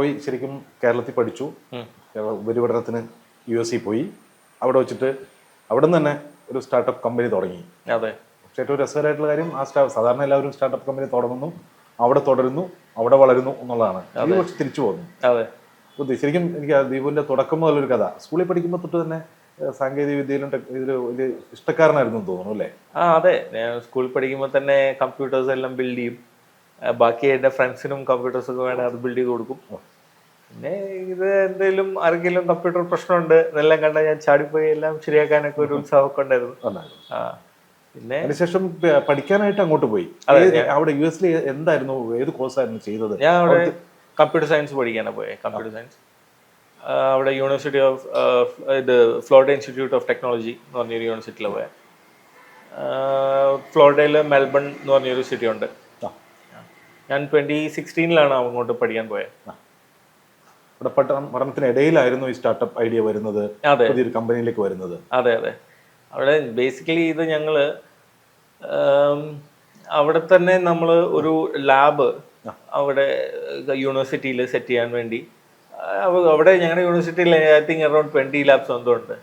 റോയ് ശരിക്കും കേരളത്തിൽ പഠിച്ചു. ഉപരിപഠനത്തിന് യു എസ് സി പോയി. അവിടെ വെച്ചിട്ട് അവിടെ നിന്ന് തന്നെ ഒരു സ്റ്റാർട്ടപ്പ് കമ്പനി തുടങ്ങി. അതെ. പക്ഷേ ഏറ്റവും രസകരമായിട്ടുള്ള കാര്യം ആ സ്റ്റാ സാധാരണ എല്ലാവരും സ്റ്റാർട്ടപ്പ് കമ്പനി തുടങ്ങുന്നു. അവിടെ തുടരുന്നു അവിടെ വളരുന്നു എന്നുള്ളതാണ്. അത്. കുറച്ച് തിരിച്ചു പോകുന്നു. അതെ. ബുദ്ധി ശരിക്കും എനിക്ക് ദീപുവിന്റെ തുടക്കം മുതലൊരു കഥ. സ്കൂളിൽ പഠിക്കുമ്പോൾ തൊട്ട് തന്നെ സാങ്കേതിക വിദ്യയിലും ഇതിൽ വലിയ ഇഷ്ടക്കാരനായിരുന്നു തോന്നുന്നു അല്ലേ? ആ അതെ. ഞാൻ സ്കൂളിൽ പഠിക്കുമ്പോൾ തന്നെ കമ്പ്യൂട്ടേഴ്സ് എല്ലാം ബിൽഡ് ചെയ്യും. ബാക്കി എന്റെ ഫ്രണ്ട്സിനും കമ്പ്യൂട്ടേഴ്സൊക്കെ വേണേൽ അത് ബിൽഡ് ചെയ്ത് കൊടുക്കും. പിന്നെ ഇത് എന്തെങ്കിലും ആരെങ്കിലും കമ്പ്യൂട്ടർ പ്രശ്നമുണ്ട് എന്നെല്ലാം കണ്ടാൽ ഞാൻ ചാടിപ്പോയി എല്ലാം ശരിയാക്കാനൊക്കെ ഒരു ഉത്സാഹമൊക്കെ ഉണ്ടായിരുന്നു. പിന്നെ അതിനുശേഷം പഠിക്കാനായിട്ട് അങ്ങോട്ട് പോയി. അവിടെ യു എസിൽ എന്തായിരുന്നു ഏത് കോഴ്സായിരുന്നു ചെയ്തത്? ഞാൻ അവിടെ കമ്പ്യൂട്ടർ സയൻസ് പഠിക്കാനാണ് പോയത് കമ്പ്യൂട്ടർ സയൻസ് അവിടെ യൂണിവേഴ്സിറ്റി ഓഫ് ഇത് ഫ്ലോറിഡ ഇൻസ്റ്റിറ്റ്യൂട്ട് ഓഫ് ടെക്നോളജി എന്ന് പറഞ്ഞൊരു യൂണിവേഴ്സിറ്റിയിലാണ് പോയത് ഫ്ലോറിഡയിൽ മെൽബൺ എന്ന് പറഞ്ഞൊരു സിറ്റി ഉണ്ട്. ഞാൻ ട്വന്റി സിക്സ്റ്റീനിലാണ് അങ്ങോട്ട് പഠിക്കാൻ പോയത് പഠനം പഠനത്തിനിടയിലായിരുന്നു ഈ സ്റ്റാർട്ടപ്പ് ഐഡിയ വരുന്നത് അതെ. പുതിയൊരു കമ്പനിയിലേക്ക് വരുന്നത്. അതെ അതെ. അവിടെ ബേസിക്കലി ഇത് ഞങ്ങൾ അവിടെ തന്നെ നമ്മൾ ഒരു ലാബ് അവിടെ യൂണിവേഴ്സിറ്റിയിൽ സെറ്റ് ചെയ്യാൻ വേണ്ടി അവിടെ ഞങ്ങളുടെ യൂണിവേഴ്സിറ്റിയിൽ I think around twenty labs ഉണ്ട്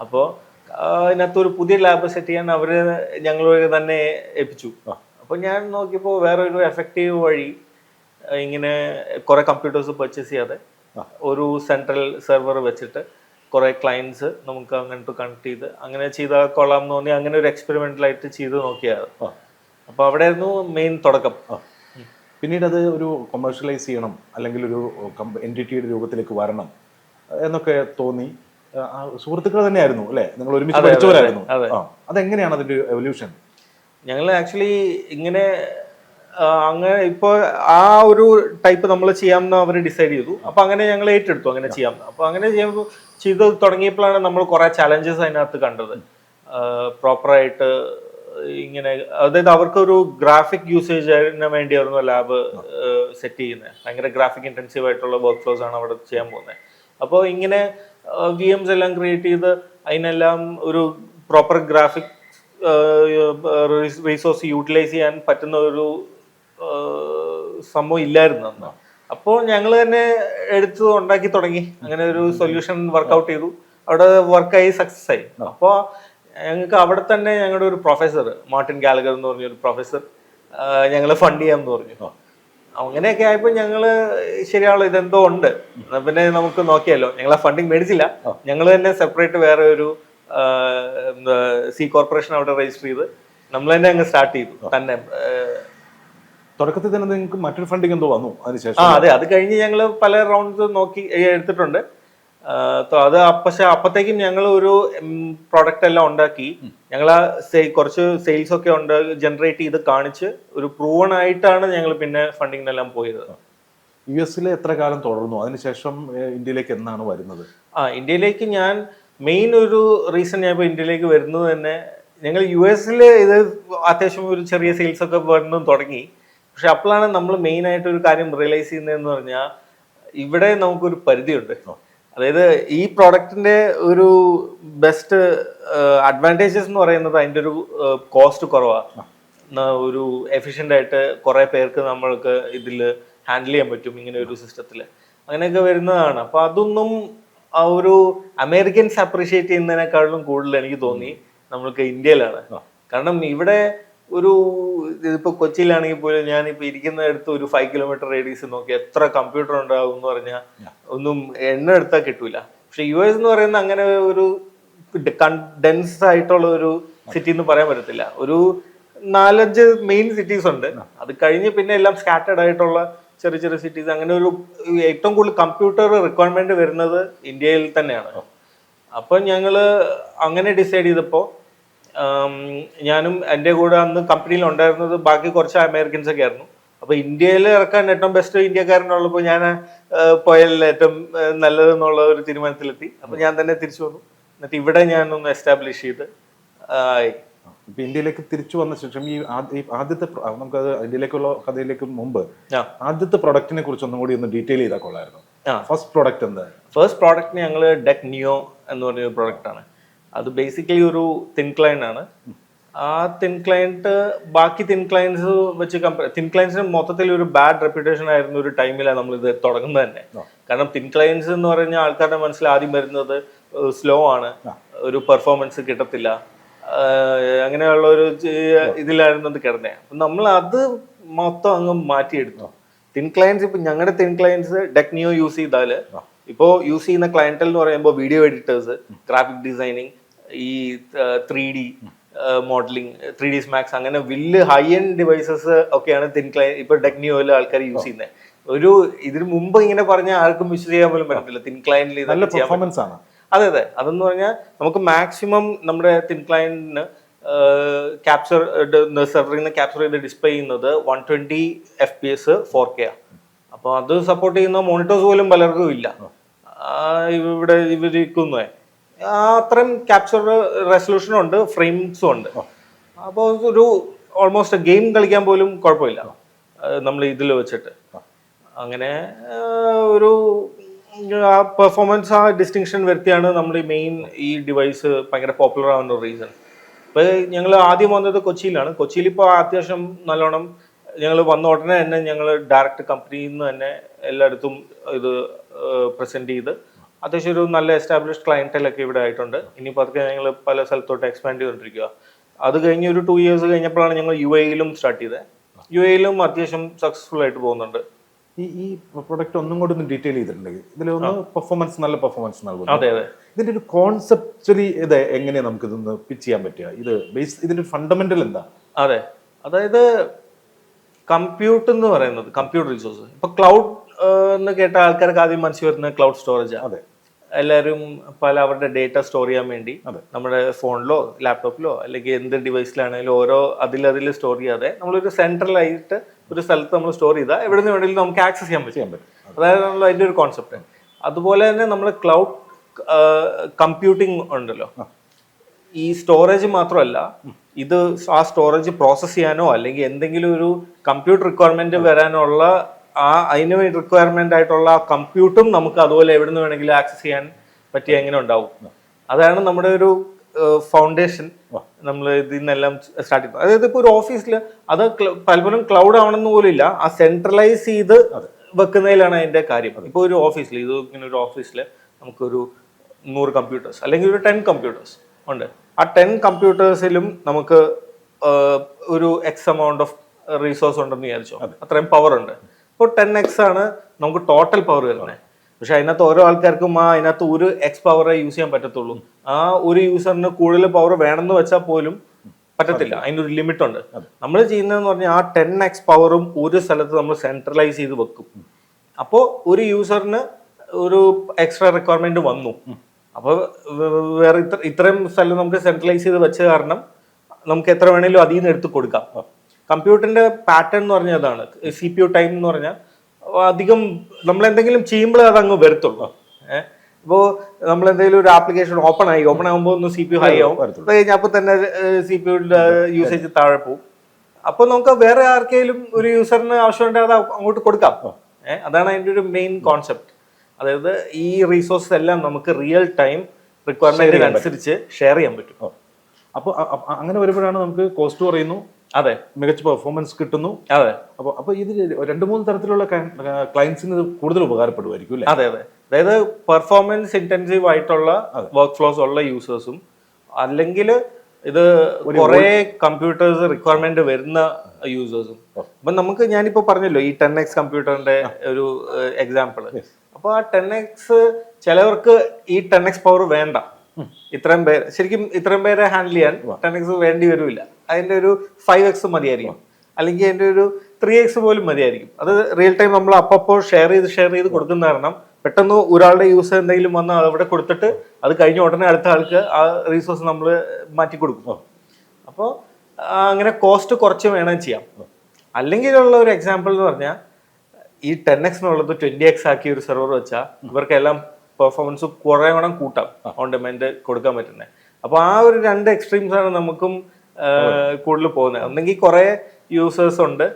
അപ്പോൾ അതിനകത്ത് ഒരു പുതിയ ലാബ് സെറ്റ് ചെയ്യാൻ അവർ ഞങ്ങളെ തന്നെ ഏൽപ്പിച്ചു. അപ്പോൾ ഞാൻ നോക്കിയപ്പോൾ വേറൊരു ഒരു എഫക്റ്റീവ് വഴി ഇങ്ങനെ കുറേ കമ്പ്യൂട്ടേഴ്സ് പർച്ചേസ് ചെയ്യാതെ. ഒരു സെൻട്രൽ സെർവർ വെച്ചിട്ട് കുറേ ക്ലയൻസ് നമുക്ക് അങ്ങോട്ട് കണക്ട് ചെയ്ത് അങ്ങനെ ചെയ്താൽ കൊള്ളാം എന്ന് തോന്നി അങ്ങനെ ഒരു എക്സ്പെരിമെന്റലായിട്ട് ചെയ്ത് നോക്കിയത് അപ്പൊ അപ്പോൾ അവിടെയായിരുന്നു മെയിൻ തുടക്കം. പിന്നീട് അത് ഒരു കൊമേഴ്ഷ്യലൈസ് ചെയ്യണം അല്ലെങ്കിൽ ഒരു എന്റിറ്റിയുടെ രൂപത്തിലേക്ക് വരണം എന്നൊക്കെ തോന്നി. സുഹൃത്തുക്കൾ തന്നെയായിരുന്നു അല്ലേ? നിങ്ങൾ ഒരുമിച്ച് പഠിച്ചവരായിരുന്നു. അതെങ്ങനെയാണ് അതിന്റെ എവല്യൂഷൻ ഞങ്ങൾ ആക്ച്വലി ഇങ്ങനെ അങ്ങനെ ഇപ്പോൾ ആ ഒരു ടൈപ്പ് നമ്മൾ ചെയ്യാമെന്ന് അവർ ഡിസൈഡ് ചെയ്തു. അപ്പോൾ അങ്ങനെ ഞങ്ങൾ ഏറ്റെടുത്തു അങ്ങനെ ചെയ്യാം. അപ്പോൾ അങ്ങനെ ചെയ്യുമ്പോൾ ചെയ്ത് തുടങ്ങിയപ്പോഴാണ് നമ്മൾ കുറേ ചലഞ്ചസ് അതിനകത്ത് കണ്ടത്. പ്രോപ്പറായിട്ട് ഇങ്ങനെ അതായത് അവർക്കൊരു ഗ്രാഫിക് യൂസേജിന് വേണ്ടിയായിരുന്നു ലാബ് സെറ്റ് ചെയ്യുന്നത് ഭയങ്കര ഗ്രാഫിക് ഇന്റൻസീവ് ആയിട്ടുള്ള വർക്ക് ഫ്ലോസ് ആണ് അവിടെ ചെയ്യാൻ പോകുന്നത് അപ്പോൾ ഇങ്ങനെ വി എംസ് എല്ലാം ക്രിയേറ്റ് ചെയ്ത് അതിനെല്ലാം ഒരു പ്രോപ്പർ ഗ്രാഫിക് റിസോഴ്സ് യൂട്ടിലൈസ് ചെയ്യാൻ പറ്റുന്ന ഒരു സംഭവം ഇല്ലായിരുന്നു അന്ന്. അപ്പോൾ ഞങ്ങൾ തന്നെ എടുത്ത് ഉണ്ടാക്കി തുടങ്ങി. അങ്ങനെ ഒരു സൊല്യൂഷൻ വർക്കൗട്ട് ചെയ്തു. അവിടെ വർക്കായി സക്സസ് ആയി. അപ്പോൾ ഞങ്ങൾക്ക് അവിടെ തന്നെ ഞങ്ങളുടെ ഒരു പ്രൊഫസർ മാർട്ടിൻ ഗാലഗർ എന്ന് പറഞ്ഞ ഒരു പ്രൊഫസർ ഞങ്ങളെ ഫണ്ട് ചെയ്യാമെന്ന് പറഞ്ഞു. അങ്ങനെയൊക്കെ ആയപ്പോൾ ഞങ്ങൾ ശരിയാണല്ലോ ഇതെന്തോ ഉണ്ട്. പിന്നെ നമുക്ക് നോക്കിയാലോ. ഞങ്ങളെ ആ ഫണ്ടിങ് മേടിച്ചില്ല ഞങ്ങൾ തന്നെ സെപ്പറേറ്റ് വേറെ ഒരു സി കോർപ്പറേഷൻ അവിടെ രജിസ്റ്റർ ചെയ്ത്. നമ്മൾ തന്നെ അങ്ങ് സ്റ്റാർട്ട് ചെയ്തു. തന്നെ തുടക്കത്തിൽ തന്നെ നിങ്ങൾക്ക് മറ്റൊരു ഫണ്ടിങ് എന്തോ വന്നു അതിനുശേഷം ആ അതെ അത് കഴിഞ്ഞ് ഞങ്ങൾ പല റൗണ്ട്സ് നോക്കി എടുത്തിട്ടുണ്ട്. അത് പക്ഷെ അപ്പത്തേക്കും ഞങ്ങൾ ഒരു പ്രോഡക്റ്റ് എല്ലാം ഉണ്ടാക്കി. ഞങ്ങൾ കുറച്ച് സെയിൽസ് ഒക്കെ ഉണ്ട് ജനറേറ്റ് ചെയ്ത് കാണിച്ച് ഒരു പ്രൂവൺ ആയിട്ടാണ് ഞങ്ങൾ പിന്നെ ഫണ്ടിങ്ങിനെല്ലാം പോയത്. യു എസിൽ എത്ര കാലം തുടർന്നു? അതിനുശേഷം ഇന്ത്യയിലേക്ക് എന്നാണ് വരുന്നത്? ആ ഇന്ത്യയിലേക്ക് ഞാൻ മെയിൻ ഒരു റീസൺ ഞാൻ ഇപ്പോൾ ഇന്ത്യയിലേക്ക് വരുന്നത് തന്നെ ഞങ്ങൾ യു എസിൽ ഇത് അത്യാവശ്യം ഒരു ചെറിയ സെയിൽസ് ഒക്കെ വരുന്നത് തുടങ്ങി. പക്ഷെ അപ്പോഴാണ് നമ്മൾ മെയിൻ ആയിട്ട് ഒരു കാര്യം റിയലൈസ് ചെയ്യുന്നതെന്ന് പറഞ്ഞാൽ ഇവിടെ നമുക്കൊരു പരിധിയുണ്ട്. അതായത് ഈ പ്രോഡക്റ്റിന്റെ ഒരു ബെസ്റ്റ് അഡ്വാന്റേജസ് എന്ന് പറയുന്നത് അതിന്റെ ഒരു കോസ്റ്റ് കുറവാണ് ഒരു എഫിഷ്യന്റ് ആയിട്ട് കുറേ പേർക്ക് നമ്മൾക്ക് ഇതിൽ ഹാൻഡിൽ ചെയ്യാൻ പറ്റും ഇങ്ങനെ ഒരു സിസ്റ്റത്തിൽ അങ്ങനെയൊക്കെ വരുന്നതാണ്. അപ്പോൾ അതൊന്നും ആ ഒരു അമേരിക്കൻസ് അപ്രീഷിയേറ്റ് ചെയ്യുന്നതിനേക്കാളും കൂടുതൽ എനിക്ക് തോന്നി നമ്മൾക്ക് ഇന്ത്യയിലാണ്. കാരണം ഇവിടെ ഒരു ഇതിപ്പോ കൊച്ചിയിലാണെങ്കിൽ പോലും ഞാൻ ഇപ്പോൾ ഇരിക്കുന്ന ഇരിക്കുന്നിടത്ത് ഒരു ഫൈവ് കിലോമീറ്റർ റേഡിയസ് നോക്കി എത്ര കമ്പ്യൂട്ടർ ഉണ്ടാവും എന്ന് പറഞ്ഞാൽ ഒന്നും എണ്ണ എടുത്താൽ കിട്ടൂല. പക്ഷെ യു എസ് എന്ന് പറയുന്ന അങ്ങനെ ഒരു ഡെൻസ് ആയിട്ടുള്ള ഒരു സിറ്റി എന്ന് പറയാൻ പറ്റത്തില്ല. ഒരു നാലഞ്ച് മെയിൻ സിറ്റീസ് ഉണ്ട്. അത് കഴിഞ്ഞ് പിന്നെ എല്ലാം സ്കാറ്റേഡ് ആയിട്ടുള്ള ചെറിയ ചെറിയ സിറ്റീസ് അങ്ങനെ ഒരു ഏറ്റവും കൂടുതൽ കമ്പ്യൂട്ടർ റിക്വയർമെന്റ് വരുന്നത് ഇന്ത്യയിൽ തന്നെയാണ്. അപ്പം ഞങ്ങൾ അങ്ങനെ ഡിസൈഡ് ചെയ്തപ്പോൾ ഞാനും എന്റെ കൂടെ അന്ന് കമ്പനിയിൽ ഉണ്ടായിരുന്നത് ബാക്കി കുറച്ച് അമേരിക്കൻസ് ഒക്കെ ആയിരുന്നു. അപ്പൊ ഇന്ത്യയിൽ ഇറക്കാൻ ഏറ്റവും ബെസ്റ്റ് ഇന്ത്യക്കാരനുള്ളപ്പോൾ ഞാൻ പോയാൽ ഏറ്റവും നല്ലത് നല്ലതെന്നുള്ള ഒരു തീരുമാനത്തിലെത്തി. അപ്പൊ ഞാൻ തന്നെ തിരിച്ചു വന്നു. എന്നിട്ട് ഇവിടെ ഞാൻ ഒന്ന് എസ്റ്റാബ്ലിഷ് ചെയ്ത് ഇപ്പൊ ഇന്ത്യയിലേക്ക് തിരിച്ചു വന്ന ശേഷം ഈ ആദ്യത്തെ നമുക്ക് ഇന്ത്യയിലേക്കുള്ള കഥയിലേക്ക് മുമ്പ് ആദ്യത്തെ പ്രൊഡക്റ്റിനെ കുറിച്ച് ഒന്നും കൂടി ഒന്ന് ഡീറ്റെയിൽ ചെയ്താൽ കൊള്ളായിരുന്നു ഫസ്റ്റ് പ്രോഡക്റ്റ് എന്താ? ഫസ്റ്റ് പ്രോഡക്റ്റ് ഞങ്ങൾ ഡെക് നിയോ എന്ന് പറഞ്ഞൊരു പ്രോഡക്റ്റ് ആണ്. അത് ബേസിക്കലി ഒരു തിൻ ക്ലൈൻ ആണ്. ആ തിൻ ക്ലയന്റ് ബാക്കി തിൻ ക്ലയൻസ് വെച്ച് കമ്പയർ തിൻ ക്ലയൻസിന് മൊത്തത്തിൽ ഒരു ബാഡ് റെപ്യൂട്ടേഷൻ ആയിരുന്ന ഒരു ടൈമിലാണ് നമ്മൾ ഇത് തുടങ്ങുന്നത് തന്നെ. കാരണം തിൻ ക്ലയൻസ് എന്ന് പറഞ്ഞാൽ ആൾക്കാരുടെ മനസ്സിൽ ആദ്യം വരുന്നത് സ്ലോ ആണ്. ഒരു പെർഫോമൻസ് കിട്ടത്തില്ല. അങ്ങനെയുള്ള ഒരു ഇതിലായിരുന്നു അത് കിടന്നത് അപ്പം നമ്മൾ അത് മൊത്തം അങ്ങ് മാറ്റിയെടുത്തു. തിൻ ക്ലയൻസ് ഇപ്പൊ ഞങ്ങളുടെ തിൻ ക്ലയൻസ് ഡെക്നിയോ യൂസ് ചെയ്താൽ ഇപ്പോ യൂസ് ചെയ്യുന്ന ക്ലയന്റൽ എന്ന് പറയുമ്പോൾ വീഡിയോ എഡിറ്റേഴ്സ് ഗ്രാഫിക് ഡിസൈനിങ് ഈ three D modelling three D സ്മാക്സ് അങ്ങനെ വലിയ ഹൈ എൻഡ് ഡിവൈസസ് ഒക്കെയാണ് തിൻ ക്ലയൻ ഇപ്പൊ ഡെക്നിയോയിലെ ആൾക്കാർ യൂസ് ചെയ്യുന്നത് ഒരു ഇതിന് മുമ്പ് ഇങ്ങനെ പറഞ്ഞ ആർക്കും വിശ്വസ് ചെയ്യാൻ പോലും പറ്റത്തില്ല. തിൻ ക്ലയന്റിൽ നല്ല പെർഫോമൻസ് ആണ്. അതെ അതെ. അതെന്ന് പറഞ്ഞാൽ നമുക്ക് മാക്സിമം നമ്മുടെ തിൻ ക്ലയന്റിന് ക്യാപ്ചർ സെർവറിൽ നിന്ന് ക്യാപ്ചർ ചെയ്ത് ഡിസ്പ്ലേ ചെയ്യുന്നത് one twenty F P S four K ആണ് അപ്പോൾ അത് സപ്പോർട്ട് ചെയ്യുന്ന മോണിറ്റേഴ്സ് പോലും പലർക്കും ഇല്ല. ഇവിടെ ഇവരിക്കുന്നത് അത്രയും ക്യാപ്ചർ റെസൊല്യൂഷനും ഉണ്ട് ഫ്രെയിംസും ഉണ്ട്. അപ്പോൾ ഒരു ഓൾമോസ്റ്റ് ഗെയിം കളിക്കാൻ പോലും കുഴപ്പമില്ല. നമ്മൾ ഇതിൽ വെച്ചിട്ട്. അങ്ങനെ ഒരു ആ പെർഫോമൻസ് ആ ഡിസ്റ്റിങ്ഷൻ വരുത്തിയാണ് നമ്മൾ ഈ മെയിൻ ഈ ഡിവൈസ് ഭയങ്കര പോപ്പുലർ ആവുന്ന റീസൺ ഇപ്പൊ ഞങ്ങൾ ആദ്യം വന്നത് കൊച്ചിയിലാണ്. കൊച്ചിയിൽ ഇപ്പോൾ അത്യാവശ്യം നല്ലോണം ഞങ്ങൾ വന്ന ഉടനെ തന്നെ ഞങ്ങൾ ഡയറക്റ്റ് കമ്പനിയിൽ നിന്ന് തന്നെ എല്ലായിടത്തും ഇത് പ്രസന്റ് ചെയ്ത് അത്യാവശ്യം ഒരു നല്ല എസ്റ്റാബ്ലിഷ്ഡ് ക്ലയന്റലൊക്കെ ഇവിടെ ആയിട്ടുണ്ട്. ഇനിയിപ്പോൾ അതൊക്കെ ഞങ്ങൾ പല സ്ഥലത്തോട്ട് എക്സ്പാൻഡ് ചെയ്തുകൊണ്ടിരിക്കുക അത് കഴിഞ്ഞ് ഒരു ടു ഇയേഴ്സ് കഴിഞ്ഞപ്പോഴാണ് ഞങ്ങൾ യു എയിലും സ്റ്റാർട്ട് ചെയ്തത് യു എയിലും അത്യാവശ്യം സക്സസ്ഫുൾ ആയിട്ട് പോകുന്നുണ്ട്. ഈ ഈ പ്രൊഡക്റ്റ് ഒന്നും കൂടി ഒന്ന് ഡീറ്റെയിൽ ചെയ്തിട്ടുണ്ടെങ്കിൽ ഇതിലൊന്ന് പെർഫോമൻസ് നല്ല പെർഫോമൻസ് നൽകുന്നു. അതെ അതെ. ഇതിന്റെ ഒരു കോൺസെപ്ച്വലി ഇത് എങ്ങനെയാണ് നമുക്ക് ഇതൊന്ന് പിച്ച് ചെയ്യാൻ പറ്റുക? ഇത് ബേസ് ഇതിന്റെ ഫണ്ടമെന്റൽ എന്താ? അതെ. അതായത് കമ്പ്യൂട്ട് എന്ന് പറയുന്നത് കമ്പ്യൂട്ടർ റിസോഴ്സ് ഇപ്പൊ ക്ലൗഡ് എന്ന് കേട്ട ആൾക്കാർക്ക് ആദ്യം മനസ്സിൽ വരുന്നത് ക്ലൗഡ് സ്റ്റോറേജ് അതെ. എല്ലാവരും പല അവരുടെ ഡേറ്റ സ്റ്റോർ ചെയ്യാൻ വേണ്ടി. നമ്മുടെ ഫോണിലോ ലാപ്ടോപ്പിലോ അല്ലെങ്കിൽ എന്ത് ഡിവൈസിലാണെങ്കിലും ഓരോ അതിലതിൽ സ്റ്റോർ ചെയ്യാതെ നമ്മളൊരു സെൻട്രലായിട്ട് ഒരു സ്ഥലത്ത് നമ്മൾ സ്റ്റോർ ചെയ്താൽ എവിടെ നിന്ന് വേണമെങ്കിലും നമുക്ക് ആക്സസ് ചെയ്യാൻ പറ്റും. അതായത് നമ്മൾ അതിന്റെ ഒരു കോൺസെപ്റ്റ് അതുപോലെ തന്നെ നമ്മൾ ക്ലൗഡ് കമ്പ്യൂട്ടിംഗ് ഉണ്ടല്ലോ. ഈ സ്റ്റോറേജ് മാത്രമല്ല ഇത് ആ സ്റ്റോറേജ് പ്രോസസ്സ് ചെയ്യാനോ അല്ലെങ്കിൽ എന്തെങ്കിലും ഒരു കമ്പ്യൂട്ടർ റിക്വയർമെന്റ് വരാനുള്ള ആ അതിന് റിക്വയർമെന്റ് ആയിട്ടുള്ള ആ കമ്പ്യൂട്ടും നമുക്ക് അതുപോലെ എവിടെ നിന്ന് വേണമെങ്കിലും ആക്സസ് ചെയ്യാൻ പറ്റിയ എങ്ങനെ ഉണ്ടാവും. അതാണ് നമ്മുടെ ഒരു ഫൗണ്ടേഷൻ നമ്മൾ ഇതിൽ നിന്നെല്ലാം സ്റ്റാർട്ട് ചെയ്യുന്നത് അതായത് ഇപ്പോൾ ഒരു ഓഫീസിൽ അത് പലപ്പോഴും ക്ലൗഡ് ആവണമെന്ന് പോലും ഇല്ല. ആ സെൻട്രലൈസ് ചെയ്ത് വെക്കുന്നതിലാണ് അതിന്റെ കാര്യം. ഇപ്പോൾ ഒരു ഓഫീസിൽ ഇത് ഇങ്ങനെ ഒരു ഓഫീസിൽ നമുക്കൊരു നൂറ് കമ്പ്യൂട്ടേഴ്സ് അല്ലെങ്കിൽ ഒരു ടെൻ കമ്പ്യൂട്ടേഴ്സ് ഉണ്ട്. ആ ടെൻ കമ്പ്യൂട്ടേഴ്സിലും നമുക്ക് ഒരു എക്സ് എമൗണ്ട് ഓഫ് റീസോഴ്സ് ഉണ്ടെന്ന് വിചാരിച്ചോ. അത്രയും പവർ ഉണ്ട്. ഇപ്പോൾ ടെൻ എക്സ് ആണ് നമുക്ക് ടോട്ടൽ പവർ വരുന്നത് പക്ഷെ അതിനകത്ത് ഓരോ ആൾക്കാർക്കും ആ അതിനകത്ത് ഒരു എക്സ് പവറേ യൂസ് ചെയ്യാൻ പറ്റത്തുള്ളൂ. ആ ഒരു യൂസറിന് കൂടുതൽ പവർ വേണമെന്ന് വെച്ചാൽ പോലും പറ്റത്തില്ല. അതിനൊരു ഒരു ലിമിറ്റ് ഉണ്ട് നമ്മൾ ചെയ്യുന്നതെന്ന് പറഞ്ഞാൽ ആ ടെൻ എക്സ് പവറും ഒരു സ്ഥലത്ത് നമ്മൾ സെൻട്രലൈസ് ചെയ്ത് വെക്കും. അപ്പോൾ ഒരു യൂസറിന് ഒരു എക്സ്ട്രാ റിക്വയർമെന്റ് വന്നു. അപ്പോൾ വേറെ ഇത്ര ഇത്രയും സ്ഥലം നമുക്ക് സെൻട്രലൈസ് ചെയ്ത് വെച്ച കാരണം നമുക്ക് എത്ര വേണേലും അതിൽ നിന്ന് എടുത്ത് കൊടുക്കാം. കമ്പ്യൂട്ടറിന്റെ പാറ്റേൺ എന്ന് പറഞ്ഞാൽ അതാണ്. സി പി യു ടൈം എന്ന് പറഞ്ഞാൽ അധികം നമ്മൾ എന്തെങ്കിലും ചെയ്യുമ്പോൾ അത് അങ്ങ് വരത്തുള്ളൂ. ഏഹ് ഇപ്പോൾ നമ്മൾ എന്തെങ്കിലും ഒരു ആപ്ലിക്കേഷൻ ഓപ്പൺ ആയി ഓപ്പൺ ആകുമ്പോൾ ഒന്ന് സി പി യു ഹൈ ആവും. അത് കഴിഞ്ഞാൽ അപ്പോൾ തന്നെ സി പി യുടെ യൂസേജ് താഴെ പോകും അപ്പോൾ നമുക്ക് വേറെ ആർക്കെങ്കിലും ഒരു യൂസറിന് ആവശ്യമുണ്ടെങ്കിൽ അത് അങ്ങോട്ട് കൊടുക്കാം. ഏഹ് അതാണ് അതിന്റെ ഒരു മെയിൻ കോൺസെപ്റ്റ് അതായത് ഈ റീസോഴ്സസ് എല്ലാം നമുക്ക് റിയൽ ടൈം റിക്വയർമെന്റിനനുസരിച്ച് ഷെയർ ചെയ്യാൻ പറ്റും. അപ്പോൾ അങ്ങനെ വരുമ്പോഴാണ് നമുക്ക് കോസ്റ്റ് കുറയുന്നു. അതെ. മികച്ച പെർഫോമൻസ് കിട്ടുന്നു. അതെ. അപ്പോൾ അപ്പോൾ ഇത് രണ്ട് മൂന്ന് തരത്തിലുള്ള ക്ലയൻസിന് ഇത് കൂടുതൽ ഉപകാരപ്പെടുമായിരിക്കും അല്ലേ? അതെ അതെ. അതായത് പെർഫോമൻസ് ഇന്റൻസീവ് ആയിട്ടുള്ള വർക്ക് ഫ്ലോസ് ഉള്ള യൂസേഴ്സും അല്ലെങ്കിൽ ഇത് കുറെ കമ്പ്യൂട്ടേഴ്സ് റിക്വയർമെന്റ് വരുന്ന യൂസേഴ്സും അപ്പൊ നമുക്ക് ഞാനിപ്പോ പറഞ്ഞല്ലോ ഈ ടെൻ എക്സ് കമ്പ്യൂട്ടറിന്റെ ഒരു എക്സാമ്പിൾ അപ്പൊ ആ ടെൻ എക്സ് ചിലവർക്ക് ഈ ടെൻ എക്സ് പവർ വേണ്ട. ഇത്രയും പേര് ശരിക്കും ഇത്രയും പേരെ ഹാൻഡിൽ ചെയ്യാൻ ടെൻ എക്സ് വേണ്ടി വരില്ല അതിന്റെ ഒരു ഫൈവ് എക്സ് മതിയായിരിക്കും. അല്ലെങ്കിൽ അതിന്റെ ഒരു ത്രീ എക്സ് പോലും മതിയായിരിക്കും. അത് റിയൽ ടൈം നമ്മൾ അപ്പപ്പോ ഷെയർ ചെയ്ത് ഷെയർ ചെയ്ത് കൊടുക്കുന്ന കാരണം പെട്ടെന്ന് ഒരാളുടെ യൂസ് എന്തെങ്കിലും വന്ന് അവിടെ കൊടുത്തിട്ട് അത് കഴിഞ്ഞ ഉടനെ അടുത്ത ആൾക്ക് ആ റീസോഴ്സ് നമ്മൾ മാറ്റി കൊടുക്കും. അപ്പോൾ അങ്ങനെ കോസ്റ്റ് കുറച്ച് വേണം ചെയ്യാം. അല്ലെങ്കിലുള്ള ഒരു എക്സാമ്പിൾ എന്ന് പറഞ്ഞാൽ ഈ ടെൻ എന്നുള്ളത് ട്വന്റി എക്സ് ആക്കിയ ഒരു സെർവർ വെച്ചാൽ ഇവർക്കെല്ലാം പെർഫോമൻസ് കുറേ ഗുണം കൂട്ടാം ഓൺ ഡിമാൻഡ് കൊടുക്കാൻ പറ്റുന്നത് അപ്പോൾ ആ ഒരു രണ്ട് എക്സ്ട്രീംസ് ആണ് നമുക്കും കൂടുതൽ പോകുന്നത് ഒന്നെങ്കിൽ കുറേ യൂസേഴ്സ് ഉണ്ട്.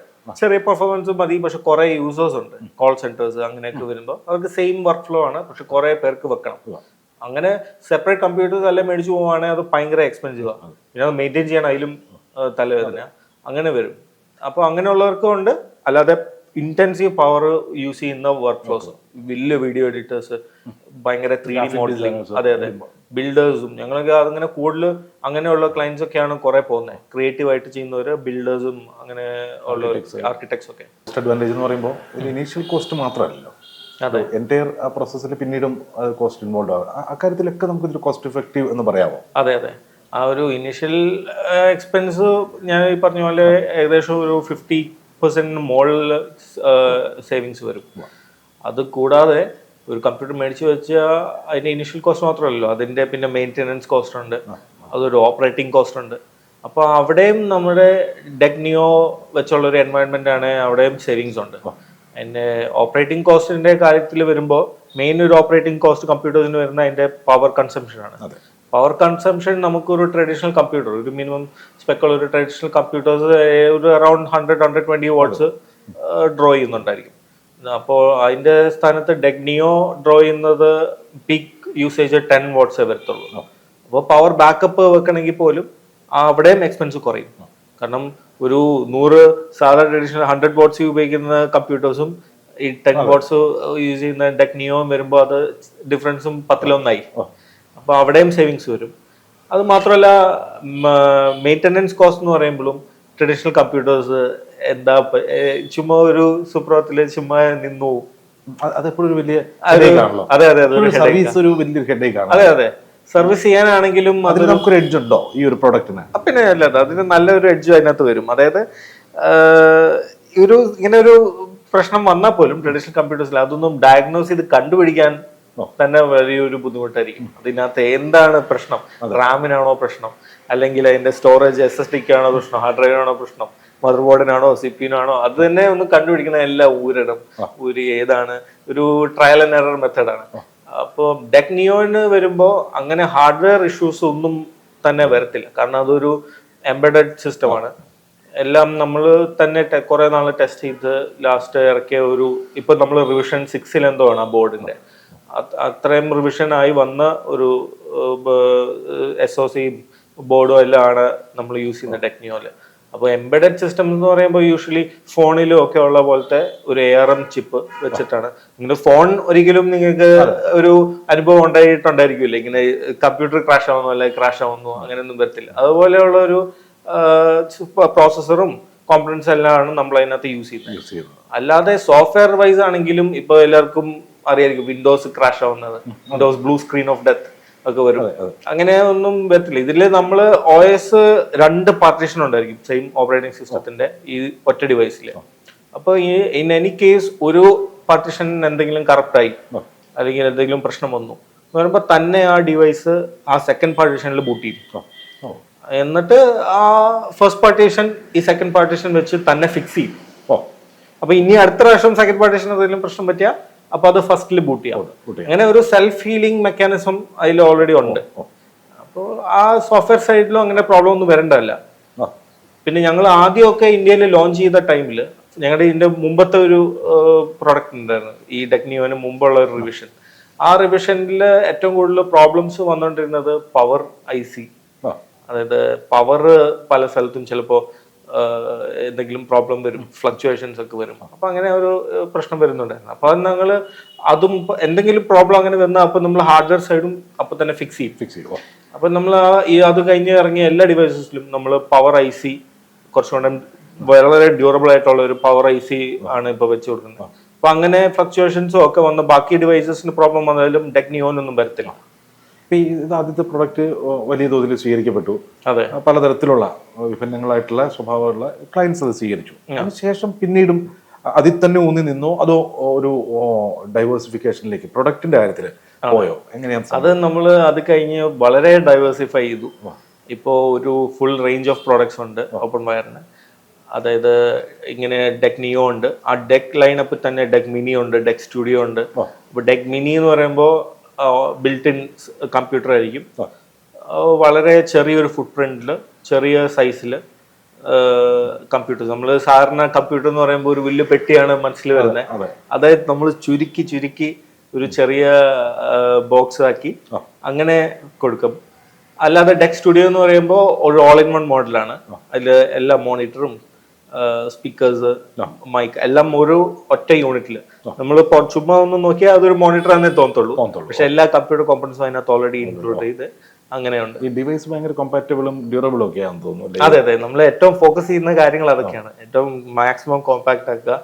ചെറിയ പെർഫോമൻസ് മതി പക്ഷെ കുറെ യൂസേഴ്സ് ഉണ്ട്. കോൾ സെന്റേഴ്സ് അങ്ങനെയൊക്കെ വരുമ്പോൾ അവർക്ക് സെയിം വർക്ക് ഫ്ലോ ആണ് പക്ഷെ കുറെ പേർക്ക് വെക്കണം. അങ്ങനെ സെപ്പറേറ്റ് കമ്പ്യൂട്ടേഴ്സ് എല്ലാം മേടിച്ചു പോവുകയാണെങ്കിൽ അത് ഭയങ്കര എക്സ്പെൻസീവ് ആണ് പിന്നെ അത് മെയിന്റെയിൻ ചെയ്യാൻ അതിലും തലവേദന. അങ്ങനെ വരും. അപ്പോൾ അങ്ങനെയുള്ളവർക്കും ഉണ്ട്. അല്ലാതെ ഇന്റൻസീവ് പവർ യൂസ് ചെയ്യുന്ന വർക്ക് ഫ്ലോസ് വലിയ വീഡിയോ എഡിറ്റേഴ്സ് ഭയങ്കര ത്രീ ഡി മോഡലിംഗ് അതെ അതെ. ബിൽഡേഴ്സും ഞങ്ങളൊക്കെ അതങ്ങനെ കൂടുതൽ അങ്ങനെയുള്ള ക്ലയൻസ് ഒക്കെയാണ് കുറെ പോകുന്നത് ക്രിയേറ്റീവ് ആയിട്ട് ചെയ്യുന്നവര് ബിൽഡേഴ്സും അങ്ങനെ ഉള്ള ആർക്കിടെക്ട്സ് ഒക്കെ. കോസ്റ്റ് അഡ്വാന്റേജ് എന്ന് പറയുമ്പോൾ ഒരു ഇനീഷ്യൽ കോസ്റ്റ് മാത്രമല്ലല്ലോ. അതെ. എന്റയർ ആ പ്രോസസ്സിൽ പിന്നീടും കോസ്റ്റ് ഇൻവോൾവ് ആവും. ആ- അക്കാര്യത്തിലൊക്കെ നമുക്ക് ഇതൊരു കോസ്റ്റ് ഇഫക്റ്റീവ് എന്ന് പറയാമോ അതെ അതെ. ആ ഒരു ഇനിഷ്യൽ എക്സ്പെൻസ് ഞാൻ ഈ പറഞ്ഞ പോലെ ഏകദേശം ഒരു ഫിഫ്റ്റി പെർസെന്റിന് മുകളിൽ സേവിങ്സ് വരും. അത് കൂടാതെ ഒരു കമ്പ്യൂട്ടർ മേടിച്ച് വെച്ചാൽ അതിന്റെ ഇനിഷ്യൽ കോസ്റ്റ് മാത്രമല്ലല്ലോ. അതിന്റെ പിന്നെ മെയിന്റെനൻസ് കോസ്റ്റ് ഉണ്ട്. അതൊരു ഓപ്പറേറ്റിംഗ് കോസ്റ്റ് ഉണ്ട്. അപ്പോൾ അവിടെയും നമ്മുടെ ഡെക്നിയോ വെച്ചുള്ള ഒരു എൻവയൺമെന്റ് ആണ് അവിടെയും സേവിങ്സ് ഉണ്ട്. അതിന്റെ ഓപ്പറേറ്റിംഗ് കോസ്റ്റിന്റെ കാര്യത്തിൽ വരുമ്പോൾ മെയിൻ ഒരു ഓപ്പറേറ്റിംഗ് കോസ്റ്റ് കമ്പ്യൂട്ടറിന് വരുന്ന അതിന്റെ പവർ കൺസംഷൻ ആണ്. പവർ കൺസംഷൻ നമുക്കൊരു ട്രഡീഷണൽ കമ്പ്യൂട്ടർ ഒരു മിനിമം സ്പെക്കുള്ള ഒരു ട്രഡീഷണൽ കമ്പ്യൂട്ടേഴ്സ് ഒരു around hundred hundred twenty watts draw ചെയ്യുന്നുണ്ടായിരിക്കും. അപ്പോൾ അതിന്റെ സ്ഥാനത്ത് ഡെഗ്നിയോ ഡ്രോ ചെയ്യുന്നത് പീക്ക് യൂസേജ് ടെൻ വാട്ട്സേ വരത്തുള്ളൂ. അപ്പോൾ പവർ ബാക്കപ്പ് വെക്കണമെങ്കിൽ പോലും അവിടെയും എക്സ്പെൻസ് കുറയും. കാരണം ഒരു നൂറ് സാധാരണ ട്രഡീഷണൽ ഹൺഡ്രഡ് വാട്ട്സ് ഉപയോഗിക്കുന്ന കമ്പ്യൂട്ടേഴ്സും ഈ ടെൻ വാട്ട്സ് യൂസ് ചെയ്യുന്ന ഡെക്നിയോയും വരുമ്പോൾ അത് ഡിഫറൻസും പത്തിലൊന്നായി. അപ്പോൾ അവിടെയും സേവിങ്സ് വരും. അത് മാത്രമല്ല മെയിന്റനൻസ് കോസ്റ്റ് എന്ന് പറയുമ്പോഴും ട്രഡീഷണൽ കമ്പ്യൂട്ടേഴ്സ് എന്താ ചുമ്മാ ഒരു സുപ്രഭാതത്തിൽ ചുമ്മാ നിന്നു. അതെപ്പോഴും ഒരു വലിയ അത് അതെ സർവീസ് ഒരു വലിയൊരു ഹെഡേക്ക് ആണ് അതെ അതെ. സർവീസ് ചെയ്യാനാണെങ്കിലും അത് അതിന് നമുക്കൊരു എഡ്ജ് ഉണ്ടോ ഈ ഒരു പ്രോഡക്റ്റിന് പിന്നെ അല്ലാതെ അതിന് നല്ലൊരു എഡ്ജ് അതിനകത്ത് വരും. അതായത് ഒരു ഇങ്ങനെ ഒരു പ്രശ്നം വന്നാൽ പോലും ട്രഡീഷണൽ കമ്പ്യൂട്ടേഴ്സിൽ അതൊന്നും ഡയഗ്നോസ് ചെയ്ത് കണ്ടുപിടിക്കാൻ തന്നെ വലിയൊരു ബുദ്ധിമുട്ടായിരിക്കും. അതിനകത്ത് എന്താണ് പ്രശ്നം? റാമിനാണോ പ്രശ്നം? അല്ലെങ്കിൽ അതിന്റെ സ്റ്റോറേജ് എസ് എസ് ഡിക്കാണോ പ്രശ്നം ഹാർഡ് ഡ്രൈവിനാണോ പ്രശ്നം മദർ ബോർഡിനാണോ സിപ്പിനാണോ അത് തന്നെ ഒന്ന് കണ്ടുപിടിക്കുന്ന എല്ലാ ഊരിടും ഊരി ഏതാണ് ഒരു ട്രയൽ ആൻഡ് എറർ മെത്തേഡാണ് അപ്പോൾ ഡെക്നിയോന് വരുമ്പോൾ അങ്ങനെ ഹാർഡ്വെയർ ഇഷ്യൂസ് ഒന്നും തന്നെ വരത്തില്ല. കാരണം അതൊരു എംബഡഡ് സിസ്റ്റമാണ് എല്ലാം നമ്മൾ തന്നെ കുറെ നാൾ ടെസ്റ്റ് ചെയ്ത് ലാസ്റ്റ് ഇറക്കിയ ഒരു ഇപ്പൊ നമ്മൾ റിവിഷൻ സിക്സിൽ എന്തോ ആണ് ആ ബോർഡിന്റെ അത്രയും റിവിഷൻ ആയി വന്ന ഒരു എസ് ഒ സി ബോർഡും എല്ലാം ആണ് നമ്മൾ യൂസ് ചെയ്യുന്ന ടെക്നിയോൽ അപ്പോൾ എംബഡഡ് സിസ്റ്റം എന്ന് പറയുമ്പോൾ യൂഷ്വലി ഫോണിലും ഒക്കെ ഉള്ള പോലത്തെ ഒരു എ ആർ എം ചിപ്പ് വെച്ചിട്ടാണ്. നിങ്ങൾ ഫോൺ ഒരിക്കലും നിങ്ങൾക്ക് ഒരു അനുഭവം ഉണ്ടായിട്ടുണ്ടായിരിക്കില്ല. ഇങ്ങനെ കമ്പ്യൂട്ടർ ക്രാഷ് ആവുന്നു അല്ലെങ്കിൽ ക്രാഷ് ആവുന്നു അങ്ങനെയൊന്നും വരത്തില്ല. അതുപോലെയുള്ള ഒരു പ്രോസസ്സറും കോമ്പണൻസ് എല്ലാമാണ് നമ്മൾ അതിനകത്ത് യൂസ് ചെയ്യുന്നത്. അല്ലാതെ സോഫ്റ്റ്വെയർ വൈസ് ആണെങ്കിലും ഇപ്പൊ എല്ലാവർക്കും അറിയായിരിക്കും വിൻഡോസ് ക്രാഷ് ആവുന്നത്. Windows blue screen of death ഒക്കെ വരും. അങ്ങനെ ഒന്നും വരത്തില്ല. ഇതിൽ നമ്മൾ ഒ എസ് രണ്ട് പാർട്ടീഷൻ ഉണ്ടായിരിക്കും സെയിം ഓപ്പറേറ്റിംഗ് സിസ്റ്റത്തിന്റെ ഈ ഒറ്റ ഡിവൈസിൽ അപ്പോൾ ഈ ഇൻ എനി കേസ് ഒരു പാർട്ടീഷൻ എന്തെങ്കിലും കറപ്റ്റായി ആയി അല്ലെങ്കിൽ എന്തെങ്കിലും പ്രശ്നം വന്നു എന്ന് പറയുമ്പോൾ തന്നെ ആ ഡിവൈസ് ആ സെക്കൻഡ് പാർട്ടീഷനിൽ ബൂട്ട് ചെയ്യും. എന്നിട്ട് ആ ഫസ്റ്റ് പാർട്ടീഷൻ ഈ സെക്കൻഡ് പാർട്ടീഷൻ വെച്ച് തന്നെ ഫിക്സ് ചെയ്യും. ഓ, അപ്പൊ ഇനി അടുത്ത പ്രാവശ്യം സെക്കൻഡ് പാർട്ടീഷൻ എന്തെങ്കിലും പ്രശ്നം പറ്റിയാ അപ്പൊ അത് ഫസ്റ്റിൽ ബൂട്ട് ചെയ്യാം. അങ്ങനെ ഒരു സെൽഫ് ഹീലിംഗ് മെക്കാനിസം അതിൽ ഓൾറെഡി ഉണ്ട്. അപ്പോൾ ആ സോഫ്റ്റ്വെയർ സൈഡിലും അങ്ങനെ പ്രോബ്ലം ഒന്നും വരണ്ടല്ല പിന്നെ ഞങ്ങൾ ആദ്യമൊക്കെ ഇന്ത്യയിൽ ലോഞ്ച് ചെയ്ത ടൈമിൽ ഞങ്ങളുടെ ഇതിന്റെ മുമ്പത്തെ ഒരു പ്രൊഡക്റ്റ് ഉണ്ടായിരുന്നു. ഈ ടെക്നിയോന് മുമ്പുള്ള ഒരു റിവിഷൻ ആ റിവിഷനിൽ ഏറ്റവും കൂടുതൽ പ്രോബ്ലംസ് വന്നുകൊണ്ടിരുന്നത് പവർ ഐ സി അതായത് പവർ പല സ്ഥലത്തും ചിലപ്പോൾ എന്തെങ്കിലും പ്രോബ്ലം വരും ഫ്ലക്ച്വേഷൻസ് ഒക്കെ വരും. അപ്പൊ അങ്ങനെ ഒരു പ്രശ്നം വരുന്നുണ്ടായിരുന്നു. അപ്പൊ ഞങ്ങൾ അതും എന്തെങ്കിലും പ്രോബ്ലം അങ്ങനെ വന്നാൽ അപ്പൊ നമ്മൾ ഹാർഡ്വെയർ സൈഡും അപ്പൊ തന്നെ ഫിക്സ് ചെയ്യും. ഫിക്സ് ചെയ്യും. അപ്പൊ നമ്മൾ ഈ അത് കഴിഞ്ഞ് ഇറങ്ങിയ എല്ലാ ഡിവൈസസിലും നമ്മൾ പവർ ഐ സി കുറച്ചുകൂടെ വളരെ ഡ്യൂറബിൾ ആയിട്ടുള്ള ഒരു പവർ ഐ സി ആണ് ഇപ്പൊ വെച്ച് കൊടുക്കുന്നത്. അപ്പൊ അങ്ങനെ ഫ്ലക്ച്വേഷൻസും ഒക്കെ വന്ന ബാക്കി ഡിവൈസസിന് പ്രോബ്ലം വന്നാലും ടെക്നിയോനൊന്നും വരത്തില്ല. ഇപ്പൊ ഈ ഇത് ആദ്യത്തെ പ്രൊഡക്റ്റ് വലിയ തോതിൽ സ്വീകരിക്കപ്പെട്ടു. അതെ. പലതരത്തിലുള്ള വിഭിന്നങ്ങളായിട്ടുള്ള സ്വഭാവമുള്ള ക്ലയൻസ് അത് സ്വീകരിച്ചു. അതിനുശേഷം പിന്നീടും അതിൽ തന്നെ ഊന്നി നിന്നോ. അതോ ഒരു ഡൈവേഴ്സിഫിക്കേഷനിലേക്ക് പ്രൊഡക്റ്റിന്റെ കാര്യത്തിൽ പോയോ? എങ്ങനെയാണ് അത് നമ്മൾ അത് കഴിഞ്ഞ് വളരെ ഡൈവേഴ്സിഫൈ ചെയ്തു. ഇപ്പോൾ ഒരു ഫുൾ റേഞ്ച് ഓഫ് പ്രോഡക്ട്സ് ഉണ്ട് ഓപ്പൺ വയറിന് അതായത് ഇങ്ങനെ ഡെക് നിയോ ഉണ്ട്. ആ ഡെക് ലൈനപ്പിൽ തന്നെ ഡെക് മിനി ഉണ്ട് ഡെക് സ്റ്റുഡിയോ ഉണ്ട്. അപ്പോൾ ഡെക് മിനി എന്ന് പറയുമ്പോൾ ബിൽറ്റ് ഇൻ കമ്പ്യൂട്ടർ ആയിരിക്കും. വളരെ ചെറിയൊരു ഫുട് പ്രിന്റിൽ ചെറിയ സൈസിൽ കമ്പ്യൂട്ടർ നമ്മൾ സാധാരണ കമ്പ്യൂട്ടർ എന്ന് പറയുമ്പോൾ ഒരു വലിയ പെട്ടിയാണ് മനസ്സിൽ വരുന്നത് അതായത് നമ്മൾ ചുരുക്കി ചുരുക്കി ഒരു ചെറിയ ബോക്സ് ആക്കി അങ്ങനെ കൊടുക്കും. അല്ലാതെ ഡെക് സ്റ്റുഡിയോ എന്ന് പറയുമ്പോൾ ഒരു ഓൾ ഇൻ വൺ മോഡലാണ് അതിൽ എല്ലാ മോണിറ്ററും സ്പീക്കേഴ്സ് മൈക്ക് എല്ലാം ഒരു ഒറ്റ യൂണിറ്റിൽ നമ്മൾ ചുമ്മാ ഒന്ന് നോക്കിയാൽ അതൊരു മോണിറ്റർ തന്നെ തോന്നത്തുള്ളൂ. പക്ഷെ എല്ലാ കമ്പ്യൂട്ടർ കോമ്പണൻസും അതിനകത്ത് ഓൾറെഡി ഇൻക്ലൂഡ് ചെയ്ത് അങ്ങനെയുണ്ട്. ഈ ഡിവൈസ് ഭയങ്കര കമ്പാറ്റബിളും ഡ്യൂറബിളും ഒക്കെ ആണെന്ന് തോന്നുന്നു? അതെ അതെ. നമ്മൾ ഏറ്റവും ഫോക്കസ് ചെയ്യുന്ന കാര്യങ്ങൾ അതൊക്കെയാണ്. ഏറ്റവും മാക്സിമം കോമ്പാക്ട് ആക്കുക.